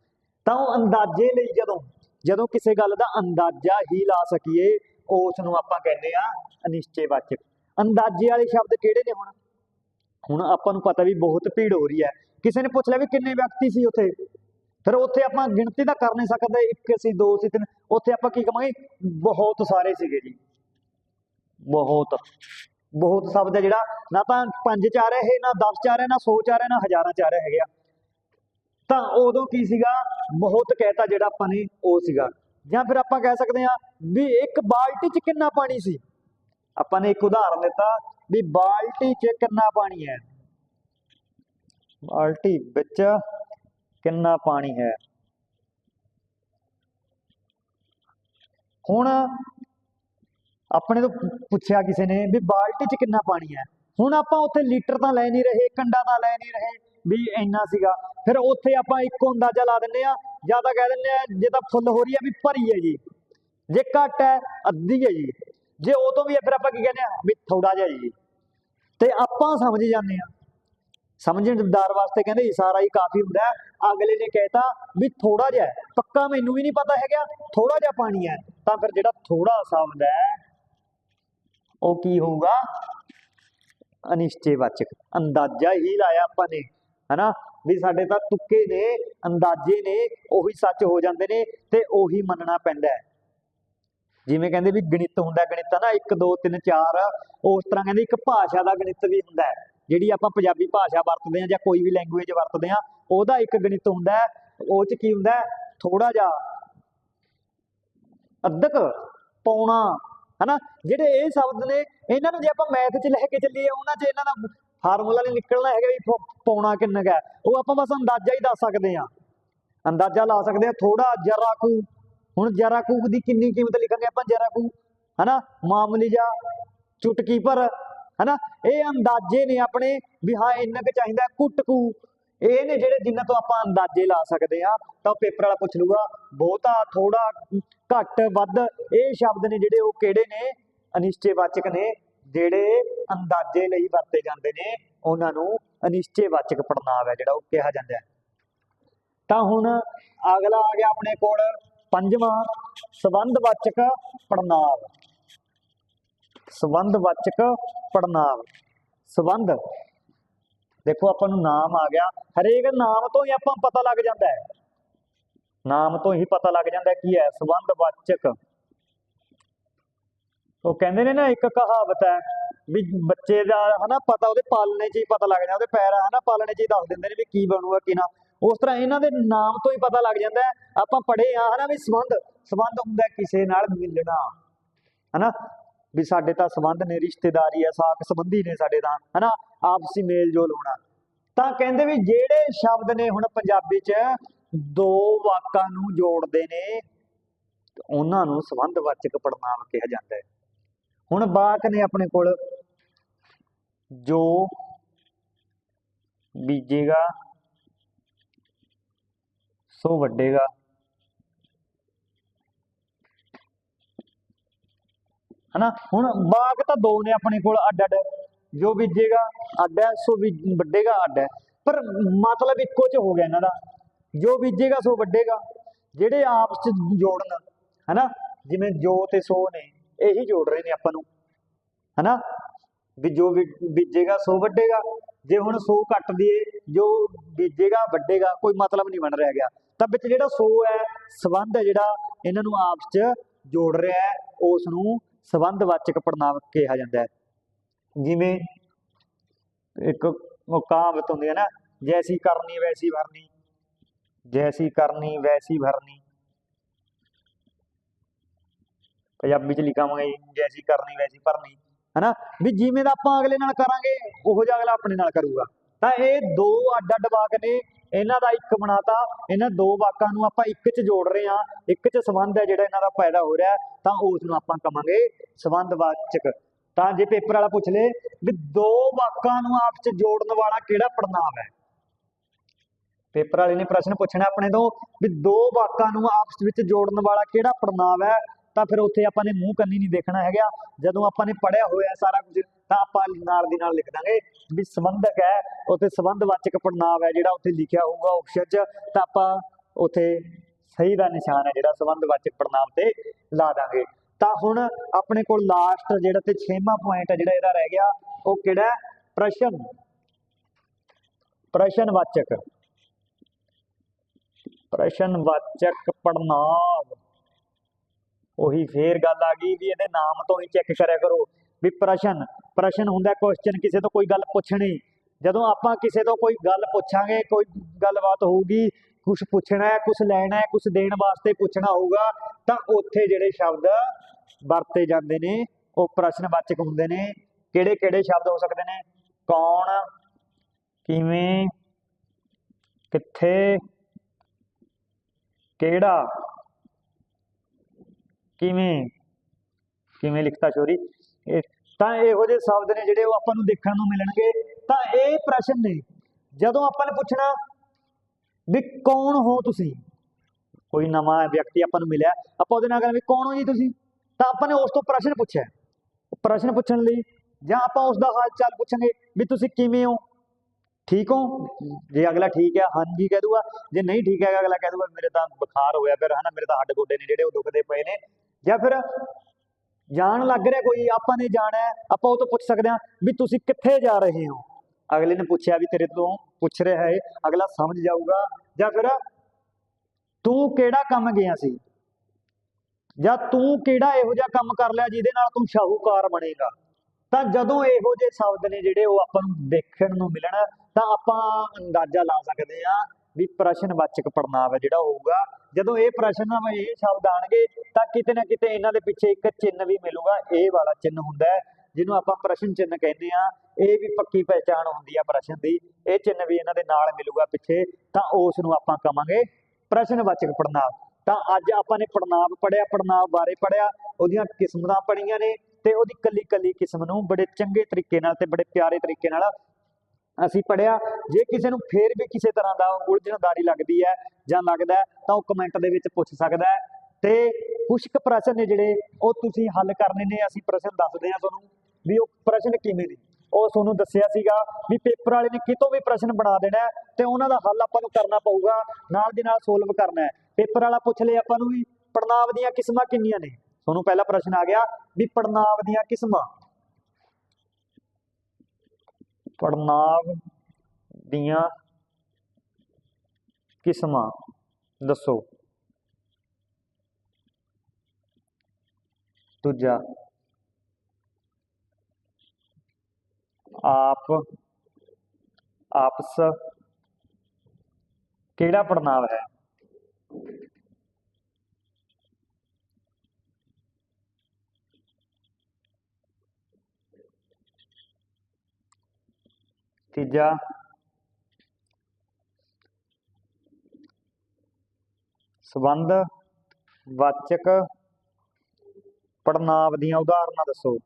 ਤਾਂ ਉਹ ਅੰਦਾਜ਼ੇ ਲਈ ਜਦੋਂ ਜਦੋਂ ਕਿਸੇ ਗੱਲ ਦਾ ਅੰਦਾਜ਼ਾ ਹੀ ਲਾ ਸਕੀਏ, ਉਸ ਨੂੰ ਆਪਾਂ ਕਹਿੰਦੇ ਆ ਅਨਿਸ਼ਚੈਵਾਚਕ। ਅੰਦਾਜ਼ੇ ਵਾਲੇ ਸ਼ਬਦ ਕਿਹੜੇ ਨੇ ਹੁਣ? ਹੁਣ ਆਪਾਂ ਨੂੰ ਪਤਾ ਵੀ ਬਹੁਤ ਭੀੜ ਹੋ ਰਹੀ ਹੈ। ਕਿਸੇ ਨੇ ਪੁੱਛ ਲਿਆ ਵੀ ਕਿੰਨੇ ਵਿਅਕਤੀ ਸੀ ਉੱਥੇ? ਫਿਰ ਉੱਥੇ ਆਪਾਂ ਗਿਣਤੀ ਤਾਂ ਕਰ ਨਹੀਂ ਸਕਦੇ, ਇੱਕ ਸੀ, ਦੋ ਸੀ, ਤਿੰਨ, ਉੱਥੇ ਆਪਾਂ ਕੀ ਕਵਾਂਗੇ? ਬਹੁਤ ਸਾਰੇ ਸੀਗੇ ਜੀ। ਬਹੁਤ ਬਹੁਤ ਸ਼ਬਦ ਹੈ ਜਿਹੜਾ, ਨਾ ਤਾਂ ਪੰਜ ਚਾਰ ਇਹ, ਨਾ 10 ਚਾਰ ਹੈ, ਨਾ 100 ਚਾਰ ਹੈ, ਨਾ ਹਜ਼ਾਰਾਂ ਚਾਰ ਹੈਗੇ ਆ। ਤਾਂ ਉਦੋਂ ਕੀ ਸੀਗਾ? ਬਹੁਤ ਕਹਿਤਾ ਜਿਹੜਾ ਆਪਾਂ ਨੇ, ਉਹ ਸੀਗਾ। ਜਾਂ ਫਿਰ ਆਪਾਂ ਕਹਿ ਸਕਦੇ ਹਾਂ ਵੀ ਇੱਕ ਬਾਲਟੀ 'ਚ ਕਿੰਨਾ ਪਾਣੀ ਸੀ? ਆਪਾਂ ਨੇ ਇੱਕ ਉਦਾਹਰਨ ਦਿੱਤਾ ਵੀ ਬਾਲਟੀ 'ਚ ਕਿੰਨਾ ਪਾਣੀ ਹੈ? ਬਾਲਟੀ ਵਿੱਚ ਕਿੰਨਾ ਪਾਣੀ ਹੈ। ਹੁਣ ਆਪਣੇ ਤੋਂ ਪੁੱਛਿਆ ਕਿਸੇ ਨੇ ਵੀ ਬਾਲਟੀ 'ਚ ਕਿੰਨਾ ਪਾਣੀ ਹੈ। ਹੁਣ ਆਪਾਂ ਉੱਥੇ ਲੀਟਰ ਤਾਂ ਲੈ ਨਹੀਂ ਰਹੇ, ਕੰਡਾ ਤਾਂ ਲੈ ਨਹੀਂ ਰਹੇ, ਵੀ ਇੰਨਾ ਸੀਗਾ। ਫਿਰ ਉੱਥੇ ਆਪਾਂ ਇੱਕੋ ਅੰਦਾਜ਼ਾ ਲਾ ਦਿੰਨੇ ਆ ਜਾਂ ਤਾਂ ਕਹਿ ਦਿੰਨੇ ਆ ਜੇ ਤਾਂ ਫੁੱਲ ਹੋ ਰਹੀ ਹੈ ਵੀ ਭਰੀ ਹੈ ਜੀ। ਜੇ ਘੱਟ ਹੈ, ਅੱਧੀ ਹੈ ਜੀ। ਜੇ ਉਹ ਤੋਂ ਵੀ ਫਿਰ ਆਪਾਂ ਕੀ ਕਹਿੰਦੇ ਆ ਵੀ ਥੋੜਾ ਜਿਹਾ ਜੀ। ਤੇ ਆਪਾਂ ਸਮਝ ਜਾਂਦੇ ਆ ਸਮਝਣਦਾਰ ਵਾਸਤੇ ਕਹਿੰਦੇ ਇਸ਼ਾਰਾ ਹੀ ਕਾਫੀ ਹੁੰਦਾ ਅਗਲੇ ਨੇ ਕਹਿਤਾ ਵੀ ਥੋੜਾ ਜਿਹਾ ਪੱਕਾ ਮੈਨੂੰ ਵੀ ਨਹੀਂ ਪਤਾ ਹੈਗਾ ਥੋੜਾ ਜਿਹਾ ਪਾਣੀ ਹੈ। ਤਾਂ ਫਿਰ ਜਿਹੜਾ ਥੋੜਾ ਸ਼ਬਦ ਹੈ, ਉਹ ਕੀ ਹੋਊਗਾ? ਅਨਿਸ਼ਚੈਵਾਚਕ, ਅੰਦਾਜ਼ਾ ਹੀ ਲਾਇਆ ਆਪਾਂ ਨੇ, ਹਨਾ? ਵੀ ਸਾਡੇ ਤਾਂ ਤੁੱਕੇ ਨੇ, ਅੰਦਾਜ਼ੇ ਨੇ, ਉਹੀ ਸੱਚ ਹੋ ਜਾਂਦੇ ਨੇ ਤੇ ਉਹੀ ਮੰਨਣਾ ਪੈਂਦਾ ਹੈ। ਜਿਵੇਂ ਕਹਿੰਦੇ ਵੀ ਗਣਿਤ ਹੁੰਦਾ, ਗਣਿਤ ਨਾ 1 2 3 4 ਉਸ ਤਰ੍ਹਾਂ ਕਹਿੰਦੇ ਇੱਕ ਭਾਸ਼ਾ ਦਾ ਗਣਿਤ ਵੀ ਹੁੰਦਾ ਹੈ। ਜਿਹੜੀ ਆਪਾਂ ਪੰਜਾਬੀ ਭਾਸ਼ਾ ਵਰਤਦੇ ਆ ਜਾਂ ਕੋਈ ਵੀ ਲੈਂਗੁਏਜ ਵਰਤਦੇ ਆ ਉਹਦਾ ਇੱਕ ਗਣਿਤ ਹੁੰਦਾ ਉਹ ਚ ਕੀ ਹੁੰਦਾ ਥੋੜਾ ਜਿਹਾ ਅੱਧਕ ਪੌਣਾ ਹਨਾ? ਜਿਹੜੇ ਇਹ ਸ਼ਬਦ ਨੇ, ਇਹਨਾਂ ਨੂੰ ਜੇ ਆਪਾਂ ਮੈਥ 'ਚ ਲੈ ਕੇ ਚੱਲੀਏ, ਉਹਨਾਂ 'ਚ ਇਹਨਾਂ ਦਾ ਫਾਰਮੂਲਾ ਨਹੀਂ ਨਿਕਲਣਾ ਹੈਗਾ ਵੀ ਪੌ- ਪੌਣਾ ਕਿੰਨਾ ਕੁ ਹੈ। ਉਹ ਆਪਾਂ ਬਸ ਅੰਦਾਜ਼ਾ ਹੀ ਦੱਸ ਸਕਦੇ ਆ ਅੰਦਾਜ਼ਾ ਲਾ ਸਕਦੇ ਆ ਥੋੜਾ ਜਰਾ ਕੁ, ਹੁਣ ਜਰਾ ਕੁ ਦੀ ਕਿੰਨੀ ਕੀਮਤ ਲਿਖਾਂਗੇ ਆਪਾਂ, ਜਰਾ ਕੁ, ਹਨਾ? ਮਾਮੂਲੀ ਜਾਂ ਚੁਟਕੀ ਪਰ ਹਨਾ? ਇਹ ਅੰਦਾਜ਼ੇ ਨੇ ਆਪਣੇ ਵੀ ਹਾਂ, ਇੰਨਾ ਕੁ ਚਾਹੀਦਾ ਕੁੱਟ ਕੁ ਇਹ ਨੇ ਜਿਹੜੇ ਜਿਨ੍ਹਾਂ ਤੋਂ ਆਪਾਂ ਅੰਦਾਜ਼ੇ ਲਾ ਸਕਦੇ ਆ ਤਾਂ ਉਹ ਪੇਪਰ ਵਾਲਾ ਪੁੱਛ ਲੂਗਾ ਬਹੁਤਾ ਥੋੜਾ ਘੱਟ, ਵੱਧ, ਇਹ ਸ਼ਬਦ ਨੇ ਜਿਹੜੇ ਉਹ ਕਿਹੜੇ ਨੇ? ਅਨਿਸ਼ਚੈਵਾਚਕ ਨੇ, ਜਿਹੜੇ ਅੰਦਾਜ਼ੇ ਲਈ ਵਰਤੇ ਜਾਂਦੇ ਨੇ, ਉਹਨਾਂ ਨੂੰ ਅਨਿਸ਼ਚੈਵਾਚਕ ਪੜਨਾਵ ਹੈ ਜਿਹੜਾ ਉਹ ਕਿਹਾ ਜਾਂਦਾ ਹੈ। ਤਾਂ ਹੁਣ ਅਗਲਾ ਆ ਗਿਆ ਆਪਣੇ ਕੋਲ, ਪੰਜਵਾਂ ਸੰਬੰਧਵਾਚਕ ਪੜਨਾਵ ਸੰਬੰਧ ਵਾਚਕ ਪੜਨਾਮ ਸੰਬੰਧ। ਦੇਖੋ ਆਪਾਂ ਨੂੰ ਨਾਮ ਆ ਗਿਆ। ਹਰੇਕ ਨਾਮ ਤੋਂ ਹੀ ਆਪਾਂ ਪਤਾ ਲੱਗ ਜਾਂਦਾ ਹੈ। ਨਾਮ ਤੋਂ ਹੀ ਪਤਾ ਲੱਗ ਜਾਂਦਾ ਕੀ ਹੈ। ਸੰਬੰਧਵਾਚਕ ਉਹ ਕਹਿੰਦੇ ਨੇ ਨਾ, ਇੱਕ ਕਹਾਵਤ ਹੈ ਵੀ ਬੱਚੇ ਦਾ ਹਨਾ ਪਤਾ, ਉਹਦੇ ਪਾਲਣੇ 'ਚ ਹੀ ਪਤਾ ਲੱਗ ਜਾਂਦਾ, ਉਹਦੇ ਪੈਰ ਹਨਾ ਪਾਲਣੇ 'ਚ ਹੀ ਦੱਸ ਦਿੰਦੇ ਨੇ ਵੀ ਕੀ ਬਣੂਗਾ, ਕੀ ਨਾ। ਉਸ ਤਰ੍ਹਾਂ ਇਹਨਾਂ ਦੇ ਨਾਮ ਤੋਂ ਹੀ ਪਤਾ ਲੱਗ ਜਾਂਦਾ ਆਪਾਂ ਪੜ੍ਹੇ ਆ ਹਨਾ ਵੀ ਸੰਬੰਧ। ਸੰਬੰਧ ਹੁੰਦਾ ਕਿਸੇ ਨਾਲ ਮਿਲਣਾ। ਹਨਾ? ਵੀ ਸਾਡੇ ਤਾਂ ਸੰਬੰਧ ਨੇ, ਰਿਸ਼ਤੇਦਾਰੀ ਹੈ ਸਾਕ ਸੰਬੰਧੀ ਨੇ ਸਾਡੇ ਤਾਂ, ਹਨਾ? ਆਪਸੀ ਮੇਲ ਜੋਲ ਹੋਣਾ। ਤਾਂ ਕਹਿੰਦੇ ਵੀ ਜਿਹੜੇ ਸ਼ਬਦ ਨੇ ਹੁਣ ਪੰਜਾਬੀ 'ਚ ਦੋ ਵਾਕਾਂ ਨੂੰ ਜੋੜਦੇ ਨੇ, ਉਹਨਾਂ ਨੂੰ ਸੰਬੰਧਵਾਚਕ ਪੜਨਾਂਵ ਕਿਹਾ ਜਾਂਦਾ ਹੈ ਹੁਣ ਵਾਕ ਨੇ ਆਪਣੇ ਕੋਲ, ਜੋ ਬੀਜੇਗਾ, ਸੋ ਵੱਡੇਗਾ। ਹਨਾ? ਹੁਣ ਬਾਗ ਤਾਂ ਦੋ ਨੇ ਆਪਣੇ ਕੋਲ, ਅੱਡ ਅੱਡ। ਜੋ ਬੀਜੇਗਾ, ਅੱਡ ਹੈ, ਸੋ ਵੀ ਵੱਡੇਗਾ, ਅੱਡ ਹੈ। ਪਰ ਮਤਲਬ ਇੱਕੋ ਚ ਹੋ ਗਿਆ ਇਹਨਾਂ ਦਾ। ਜੋ ਬੀਜੇਗਾ, ਸੋ ਵੱਡੇਗਾ। ਜਿਹੜੇ ਆਪਸ ਚ ਜੋੜਨ, ਹਨਾ? ਜਿਵੇਂ ਜੋ ਤੇ ਸੋ ਨੇ, ਇਹੀ ਜੋੜ ਰਹੇ ਨੇ ਆਪਾਂ ਨੂੰ। ਹਨਾ? ਵੀ ਜੋ ਬੀ- ਬੀਜੇਗਾ, ਸੋ ਵੱਡੇਗਾ। ਜੇ ਹੁਣ ਸੋ ਕੱਟ ਦਈਏ, ਜੋ ਬੀਜੇਗਾ, ਵੱਡੇਗਾ, ਕੋਈ ਮਤਲਬ ਨਹੀਂ ਬਣ ਰਿਹਾ ਗਿਆ। ਤਾਂ ਵਿੱਚ ਜਿਹੜਾ ਸੋ ਹੈ, ਸਬੰਧ ਹੈ ਜਿਹੜਾ, ਇਹਨਾਂ ਨੂੰ ਆਪਸ ਚ ਜੋੜ ਰਿਹਾ ਹੈ, ਉਸ ਨੂੰ ਸੰਬੰਧਵਾਚਕ ਪੜਨਾਂਵ ਕਿਹਾ ਜਾਂਦਾ ਹੈ। ਜਿਵੇਂ ਇੱਕ ਕਹਾਵਤ ਹੁੰਦੀ ਹੈ ਨਾ, ਜੈਸੀ ਕਰਨੀ ਵੈਸੀ ਭਰਨੀ, ਜੈਸੀ ਕਰਨੀ ਵੈਸੀ ਭਰਨੀ। ਪੰਜਾਬੀ ਚ ਲਿਖਾਵਾਂਗੇ ਜੈਸੀ ਕਰਨੀ ਵੈਸੀ ਭਰਨੀ, ਹਨਾ? ਵੀ ਜਿਵੇਂ ਦਾ ਆਪਾਂ ਅਗਲੇ ਨਾਲ ਕਰਾਂਗੇ, ਉਹੋ ਜਿਹਾ ਅਗਲਾ ਆਪਣੇ ਨਾਲ ਕਰੂਗਾ। ਤਾਂ ਇਹ ਦੋ ਅੱਡ ਅੱਡ ਵਾਕ ਨੇ ਇਹਨਾਂ ਦਾ ਇੱਕ ਬਣਾਤਾ ਇਹਨਾਂ ਦੋ ਵਾਕਾਂ ਨੂੰ ਆਪਾਂ ਇੱਕ ਚ ਜੋੜ ਰਹੇ ਹਾਂ, ਇੱਕ ਚ ਸੰਬੰਧ ਹੈ ਜਿਹੜਾ ਇਹਨਾਂ ਦਾ ਪੈਦਾ ਹੋ ਰਿਹਾ ਤਾਂ ਉਸ ਨੂੰ ਆਪਾਂ ਕਵਾਂਗੇ ਸੰਬੰਧਵਾਚਕ ਤਾਂ ਜੇ ਪੇਪਰ ਵਾਲਾ ਪੁੱਛ ਲੇ ਵੀ ਦੋ ਵਾਕਾਂ ਨੂੰ ਆਪਸ ਚ ਜੋੜਨ ਵਾਲਾ ਕਿਹੜਾ ਪੜਨਾਂਵ ਹੈ? ਪੇਪਰ ਵਾਲੇ ਨੇ ਪ੍ਰਸ਼ਨ ਪੁੱਛਣਾ ਆਪਣੇ ਤੋਂ ਵੀ ਦੋ ਵਾਕਾਂ ਨੂੰ ਆਪਸ ਵਿੱਚ ਜੋੜਨ ਵਾਲਾ ਕਿਹੜਾ ਪੜਨਾਂਵ ਹੈ? ਤਾਂ ਫਿਰ ਉੱਥੇ ਆਪਾਂ ਨੇ ਮੂੰਹ ਕੰਨੀ ਨਹੀਂ ਦੇਖਣਾ ਹੈਗਾ। ਜਦੋਂ ਆਪਾਂ ਨੇ ਪੜਿਆ ਹੋਇਆ ਸਾਰਾ ਕੁਝ ਤਾਂ ਆਪਾਂ ਨਾਲ ਦੀ ਨਾਲ ਲਿਖ ਦਾਂਗੇ ਵੀ ਸੰਬੰਧਕ ਹੈ, ਉੱਥੇ ਸੰਬੰਧਵਾਚਕ ਪੜਨਾਵ ਹੈ ਜਿਹੜਾ ਉੱਥੇ ਲਿਖਿਆ ਹੋਊਗਾ ਆਪਸ਼ਨ 'ਚ, ਤਾਂ ਆਪਾਂ ਉੱਥੇ ਸਹੀ ਦਾ ਨਿਸ਼ਾਨ ਹੈ ਜਿਹੜਾ ਸੰਬੰਧਵਾਚਕ ਪੜਨਾਂਵ ਤੇ ਲਾ ਦਾਂਗੇ। ਤਾਂ ਹੁਣ ਆਪਣੇ ਕੋਲ ਲਾਸਟ ਜਿਹੜਾ ਤੇ 6ਵਾਂ ਪੁਆਇੰਟ ਹੈ ਜਿਹੜਾ ਇਹਦਾ ਰਹਿ ਗਿਆ, ਉਹ ਕਿਹੜਾ ਹੈ? ਪ੍ਰਸ਼ਨ। ਪ੍ਰਸ਼ਨਵਾਚਕ। ਪ੍ਰਸ਼ਨਵਾਚਕ ਪੜਨਾਂਵ ਉਹੀ ਫੇਰ ਗੱਲ ਆ ਗਈ ਵੀ ਇਹਦੇ ਨਾਮ ਤੋਂ ਹੀ ਚੈੱਕ ਕਰਿਆ ਕਰੋ। ਵੀ ਪ੍ਰਸ਼ਨ ਪ੍ਰਸ਼ਨ ਹੁੰਦਾ ਕੁਐਸਚਨ ਕਿਸੇ ਤੋਂ ਕੋਈ ਗੱਲ ਪੁੱਛਣੀ। ਜਦੋਂ ਆਪਾਂ ਕਿਸੇ ਤੋਂ ਕੋਈ ਗੱਲ ਪੁੱਛਾਂਗੇ, ਕੋਈ ਗੱਲਬਾਤ ਹੋਊਗੀ ਕੁਝ ਪੁੱਛਣਾ ਹੈ ਕੁਝ ਲੈਣਾ ਹੈ ਕੁਝ ਦੇਣ ਵਾਸਤੇ ਪੁੱਛਣਾ ਹੋਊਗਾ, ਤਾਂ ਉੱਥੇ ਜਿਹੜੇ ਸ਼ਬਦ ਵਰਤੇ ਜਾਂਦੇ ਨੇ, ਉਹ ਪ੍ਰਸ਼ਨਵਾਚਕ ਹੁੰਦੇ ਨੇ। ਕਿਹੜੇ ਕਿਹੜੇ ਸ਼ਬਦ ਹੋ ਸਕਦੇ ਨੇ? ਕੌਣ, ਕਿਵੇਂ, ਕਿੱਥੇ, ਕਿਹੜਾ, ਕਿਵੇਂ ਕਿਵੇਂ ਲਿਖਤਾ ਚੋਰੀ ਤਾਂ ਇਹੋ ਜਿਹੇ ਸ਼ਬਦ ਨੇ ਜਿਹੜੇ ਉਹ ਆਪਾਂ ਨੂੰ ਦੇਖਣ ਨੂੰ ਮਿਲਣਗੇ। ਤਾਂ ਇਹ ਪ੍ਰਸ਼ਨ ਨੇ, ਜਦੋਂ ਆਪਾਂ ਨੇ ਪੁੱਛਣਾ ਵੀ ਕੌਣ ਹੋ ਤੁਸੀਂ? ਕੋਈ ਨਵਾਂ ਵਿਅਕਤੀ ਆਪਾਂ ਨੂੰ ਮਿਲਿਆ। ਆਪਾਂ ਉਹਦੇ ਨਾਲ ਕਹਿੰਦੇ ਵੀ ਕੌਣ ਹੋ ਜੀ ਤੁਸੀਂ? ਤਾਂ ਆਪਾਂ ਨੇ ਉਸ ਤੋਂ ਪ੍ਰਸ਼ਨ ਪੁੱਛਿਆ। ਪ੍ਰਸ਼ਨ ਪੁੱਛਣ ਲਈ ਜਾਂ ਆਪਾਂ ਉਸ ਦਾ ਹਾਲ ਚਾਲ ਪੁੱਛਾਂਗੇ ਵੀ ਤੁਸੀਂ ਕਿਵੇਂ ਹੋ? ਠੀਕ ਹੋ? ਜੇ ਅਗਲਾ ਠੀਕ ਹੈ ਹਾਂਜੀ ਕਹਿ ਦੂਗਾ। ਜੇ ਨਹੀਂ ਠੀਕ ਹੈਗਾ, ਅਗਲਾ ਕਹਿ ਦੂਗਾ, ਮੇਰੇ ਤਾਂ ਬੁਖਾਰ ਹੋਇਆ ਫਿਰ ਹਨਾ, ਮੇਰੇ ਤਾਂ ਹੱਡ ਗੋਡੇ ਨੇ ਜਿਹੜੇ ਉਹ ਦੁਖਦੇ ਪਏ ਨੇ। ਜਾਂ ਫਿਰ ਜਾਣ ਲੱਗ ਰਿਹਾ ਕੋਈ ਆਪਾਂ ਨੇ ਜਾਣਾ ਹੈ ਆਪਾਂ ਉਹ ਤੋਂ ਪੁੱਛ ਸਕਦੇ ਹਾਂ ਵੀ ਤੁਸੀਂ ਕਿੱਥੇ ਜਾ ਰਹੇ ਹੋ। ਅਗਲੇ ਨੇ ਪੁੱਛਿਆ ਵੀ ਤੇਰੇ ਤੋਂ ਪੁੱਛ ਰਿਹਾ ਹੈ ਅਗਲਾ ਸਮਝ ਜਾਊਗਾ। ਜਾਂ ਫਿਰ ਤੂੰ ਕਿਹੜਾ ਕੰਮ ਗਿਆ ਸੀ? ਜਾਂ ਤੂੰ ਕਿਹੜਾ ਇਹੋ ਜਿਹਾ ਕੰਮ ਕਰ ਲਿਆ ਜਿਹਦੇ ਨਾਲ ਤੂੰ ਸ਼ਾਹੂਕਾਰ ਬਣੇਗਾ? ਤਾਂ ਜਦੋਂ ਇਹੋ ਜਿਹੇ ਸ਼ਬਦ ਨੇ ਜਿਹੜੇ ਉਹ ਆਪਾਂ ਨੂੰ ਦੇਖਣ ਨੂੰ ਮਿਲਣ ਤਾਂ ਆਪਾਂ ਅੰਦਾਜ਼ਾ ਲਾ ਸਕਦੇ ਹਾਂ ਵੀ ਪ੍ਰਸ਼ਨ ਵਾਚਕ ਪੜਨਾਵ ਹੈ ਜਿਹੜਾ ਹੋਊਗਾ। ਜਦੋਂ ਇਹ ਪ੍ਰਸ਼ਨ ਇਹ ਸ਼ਬਦ ਆਣਗੇ, ਤਾਂ ਕਿਤੇ ਨਾ ਕਿਤੇ ਇਹਨਾਂ ਦੇ ਪਿੱਛੇ ਇੱਕ ਚਿੰਨ੍ਹ ਵੀ ਮਿਲੂਗਾ। ਇਹ ਵਾਲਾ ਚਿੰਨ੍ਹ ਹੁੰਦਾ ਹੈ, ਜਿਹਨੂੰ ਆਪਾਂ ਪ੍ਰਸ਼ਨ ਚਿੰਨ੍ਹ ਕਹਿੰਦੇ ਆ ਇਹ ਵੀ ਪੱਕੀ ਪਹਿਚਾਣ ਹੁੰਦੀ ਆ ਪ੍ਰਸ਼ਨ ਦੀ। ਇਹ ਚਿੰਨ੍ਹ ਵੀ ਇਹਨਾਂ ਦੇ ਨਾਲ ਮਿਲੂਗਾ ਪਿੱਛੇ, ਤਾਂ ਉਸ ਨੂੰ ਆਪਾਂ ਕਵਾਂਗੇ ਪ੍ਰਸ਼ਨ ਵਾਚਕ ਪੜਨਾਵ ਤਾਂ ਅੱਜ ਆਪਾਂ ਨੇ ਪੜਨਾਵ ਪੜਿਆ ਪੜਨਾਵ ਬਾਰੇ ਪੜਿਆ ਉਹਦੀਆਂ ਕਿਸਮਾਂ ਪੜੀਆਂ ਨੇ ਤੇ ਉਹਦੀ ਕੱਲੀ ਕੱਲੀ ਕਿਸਮ ਨੂੰ ਬੜੇ ਚੰਗੇ ਤਰੀਕੇ ਨਾਲ ਤੇ ਬੜੇ ਪਿਆਰੇ ਤਰੀਕੇ ਨਾਲ ਅਸੀਂ ਪੜਿਆ ਜੇ ਕਿਸੇ ਨੂੰ ਫੇਰ ਵੀ ਕਿਸੇ ਤਰ੍ਹਾਂ ਦਾ ਉਲਝਣਦਾਰੀ ਲੱਗਦੀ ਹੈ ਜਾਂ ਲੱਗਦਾ ਤਾਂ ਉਹ ਕਮੈਂਟ ਦੇ ਵਿੱਚ ਪੁੱਛ ਸਕਦਾ ਹੈ। ਤੇ ਕੁਝ ਕੁ ਪ੍ਰਸ਼ਨ ਨੇ ਜਿਹੜੇ ਉਹ ਤੁਸੀਂ ਹੱਲ ਕਰਨੇ ਨੇ, ਅਸੀਂ ਪ੍ਰਸ਼ਨ ਦੱਸਦੇ ਹਾਂ ਤੁਹਾਨੂੰ ਵੀ ਉਹ ਪ੍ਰਸ਼ਨ ਕਿਵੇਂ ਨੇ। ਉਹ ਤੁਹਾਨੂੰ ਦੱਸਿਆ ਸੀਗਾ ਵੀ ਪੇਪਰ ਵਾਲੇ ਨੇ ਕਿਤੋਂ ਵੀ ਪ੍ਰਸ਼ਨ ਬਣਾ ਦੇਣਾ ਤੇ ਉਹਨਾਂ ਦਾ ਹੱਲ ਆਪਾਂ ਨੂੰ ਕਰਨਾ ਪਊਗਾ, ਨਾਲ ਦੀ ਨਾਲ ਸੋਲਵ ਕਰਨਾ ਹੈ। ਪੇਪਰ ਵਾਲਾ ਪੁੱਛ ਲਏ ਆਪਾਂ ਨੂੰ ਵੀ ਪੜਨਾਵ ਦੀਆਂ ਕਿਸਮਾਂ ਕਿੰਨੀਆਂ ਨੇ? ਤੁਹਾਨੂੰ ਪਹਿਲਾ ਪ੍ਰਸ਼ਨ ਆ ਗਿਆ ਵੀ ਪੜਨਾਵ ਦੀਆਂ ਕਿਸਮਾਂ। ਪੜਨਾਵ ਦੀਆਂ ਕਿਸਮਾਂ ਦੱਸੋ। ਦੂਜਾ ਆਪ ਆਪਸ ਕਿਹੜਾ ਪੜਨਾਂਵ ਹੈ? ਤੀਜਾ ਸੰਬੰਧ ਵਾਚਕ ਪੜਨਾਵ ਦੀਆਂ ਉਦਾਹਰਨਾਂ ਦੱਸੋ।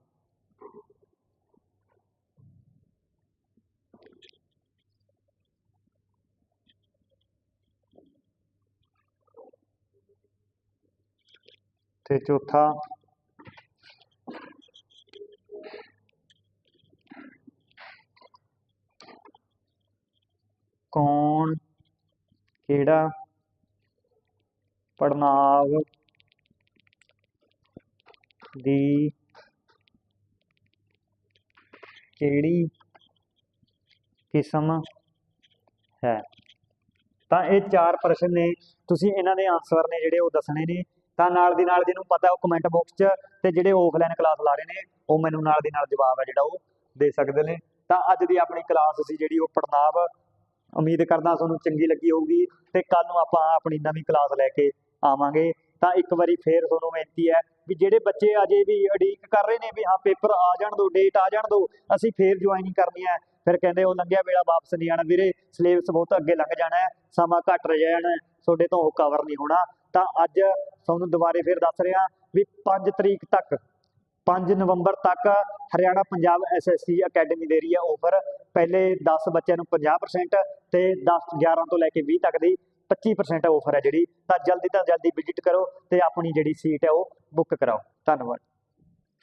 ਤੇ ਚੌਥਾ। ਕੌਣ ਕਿਹੜਾ ਪੜਨਾਵ ਦੀ ਕਿਹੜੀ ਕਿਸਮ ਹੈ? ਤਾਂ ਇਹ ਚਾਰ ਪ੍ਰਸ਼ਨ ਨੇ। ਤੁਸੀਂ ਇਹਨਾਂ ਦੇ ਆਨਸਰ ਨੇ ਜਿਹੜੇ ਉਹ ਦੱਸਣੇ ਨੇ। ਤਾਂ ਨਾਲ ਦੀ ਨਾਲ ਜਿਹਨੂੰ ਪਤਾ, ਉਹ ਕਮੈਂਟ ਬਾਕਸ 'ਚ ਤੇ ਜਿਹੜੇ ਆਫਲਾਈਨ ਕਲਾਸ ਲਾ ਰਹੇ ਨੇ, ਉਹ ਮੈਨੂੰ ਨਾਲ ਦੀ ਨਾਲ ਜਵਾਬ ਹੈ ਜਿਹੜਾ ਉਹ ਦੇ ਸਕਦੇ ਨੇ। ਤਾਂ ਅੱਜ ਦੀ ਆਪਣੀ ਕਲਾਸ ਸੀ ਜਿਹੜੀ ਉਹ ਪੜਨਾਵ ਉਮੀਦ ਕਰਦਾ ਤੁਹਾਨੂੰ ਚੰਗੀ ਲੱਗੀ ਹੋਊਗੀ ਤੇ ਕੱਲ ਨੂੰ ਆਪਾਂ ਆਪਣੀ ਨਵੀਂ ਕਲਾਸ ਲੈ ਕੇ ਆਵਾਂਗੇ, ਤਾਂ ਇੱਕ ਵਾਰੀ ਫੇਰ ਤੁਹਾਨੂੰ ਬੇਨਤੀ ਹੈ ਵੀ ਜਿਹੜੇ ਬੱਚੇ ਅਜੇ ਵੀ ਉਡੀਕ ਕਰ ਰਹੇ ਨੇ ਵੀ ਹਾਂ, ਪੇਪਰ ਆ ਜਾਣ ਦੋ ਡੇਟ ਆ ਜਾਣ ਦਿਓ ਅਸੀਂ ਫੇਰ ਜੁਆਇਨਿੰਗ ਕਰਨੀ ਹੈ। ਫਿਰ ਕਹਿੰਦੇ ਉਹ ਲੰਘਿਆ ਵੇਲਾ ਵਾਪਸ ਨਹੀਂ ਆਣਾ ਵੀਰੇ ਸਿਲੇਬਸ ਬਹੁਤ ਅੱਗੇ ਲੰਘ ਜਾਣਾ ਹੈ, ਸਮਾਂ ਘੱਟ ਰਹਿ ਜਾਣਾ ਤੁਹਾਡੇ ਤੋਂ ਉਹ ਕਵਰ ਨਹੀਂ ਹੋਣਾ। ਤਾਂ ਅੱਜ ਤੁਹਾਨੂੰ ਦੁਬਾਰੇ ਫੇਰ ਦੱਸ ਰਿਹਾ ਵੀ 5 ਤਰੀਕ ਤੱਕ 5 ਨਵੰਬਰ ਤੱਕ ਹਰਿਆਣਾ ਪੰਜਾਬ ਐਸਐਸਸੀ ਅਕੈਡਮੀ ਦੇ ਰਹੀ ਹੈ ਆਫਰ ਪਹਿਲੇ 10 ਬੱਚਿਆਂ ਨੂੰ 50% ਤੇ 10 11 ਤੋਂ ਲੈ ਕੇ 20 ਤੱਕ ਦੀ 25% ਆਫਰ ਹੈ ਜਿਹੜੀ। ਤਾਂ ਜਲਦੀ ਤੋਂ ਜਲਦੀ ਵਿਜ਼ਿਟ ਕਰੋ ਤੇ ਆਪਣੀ ਜਿਹੜੀ ਸੀਟ ਹੈ ਉਹ ਬੁੱਕ ਕਰਾਓ। ਧੰਨਵਾਦ।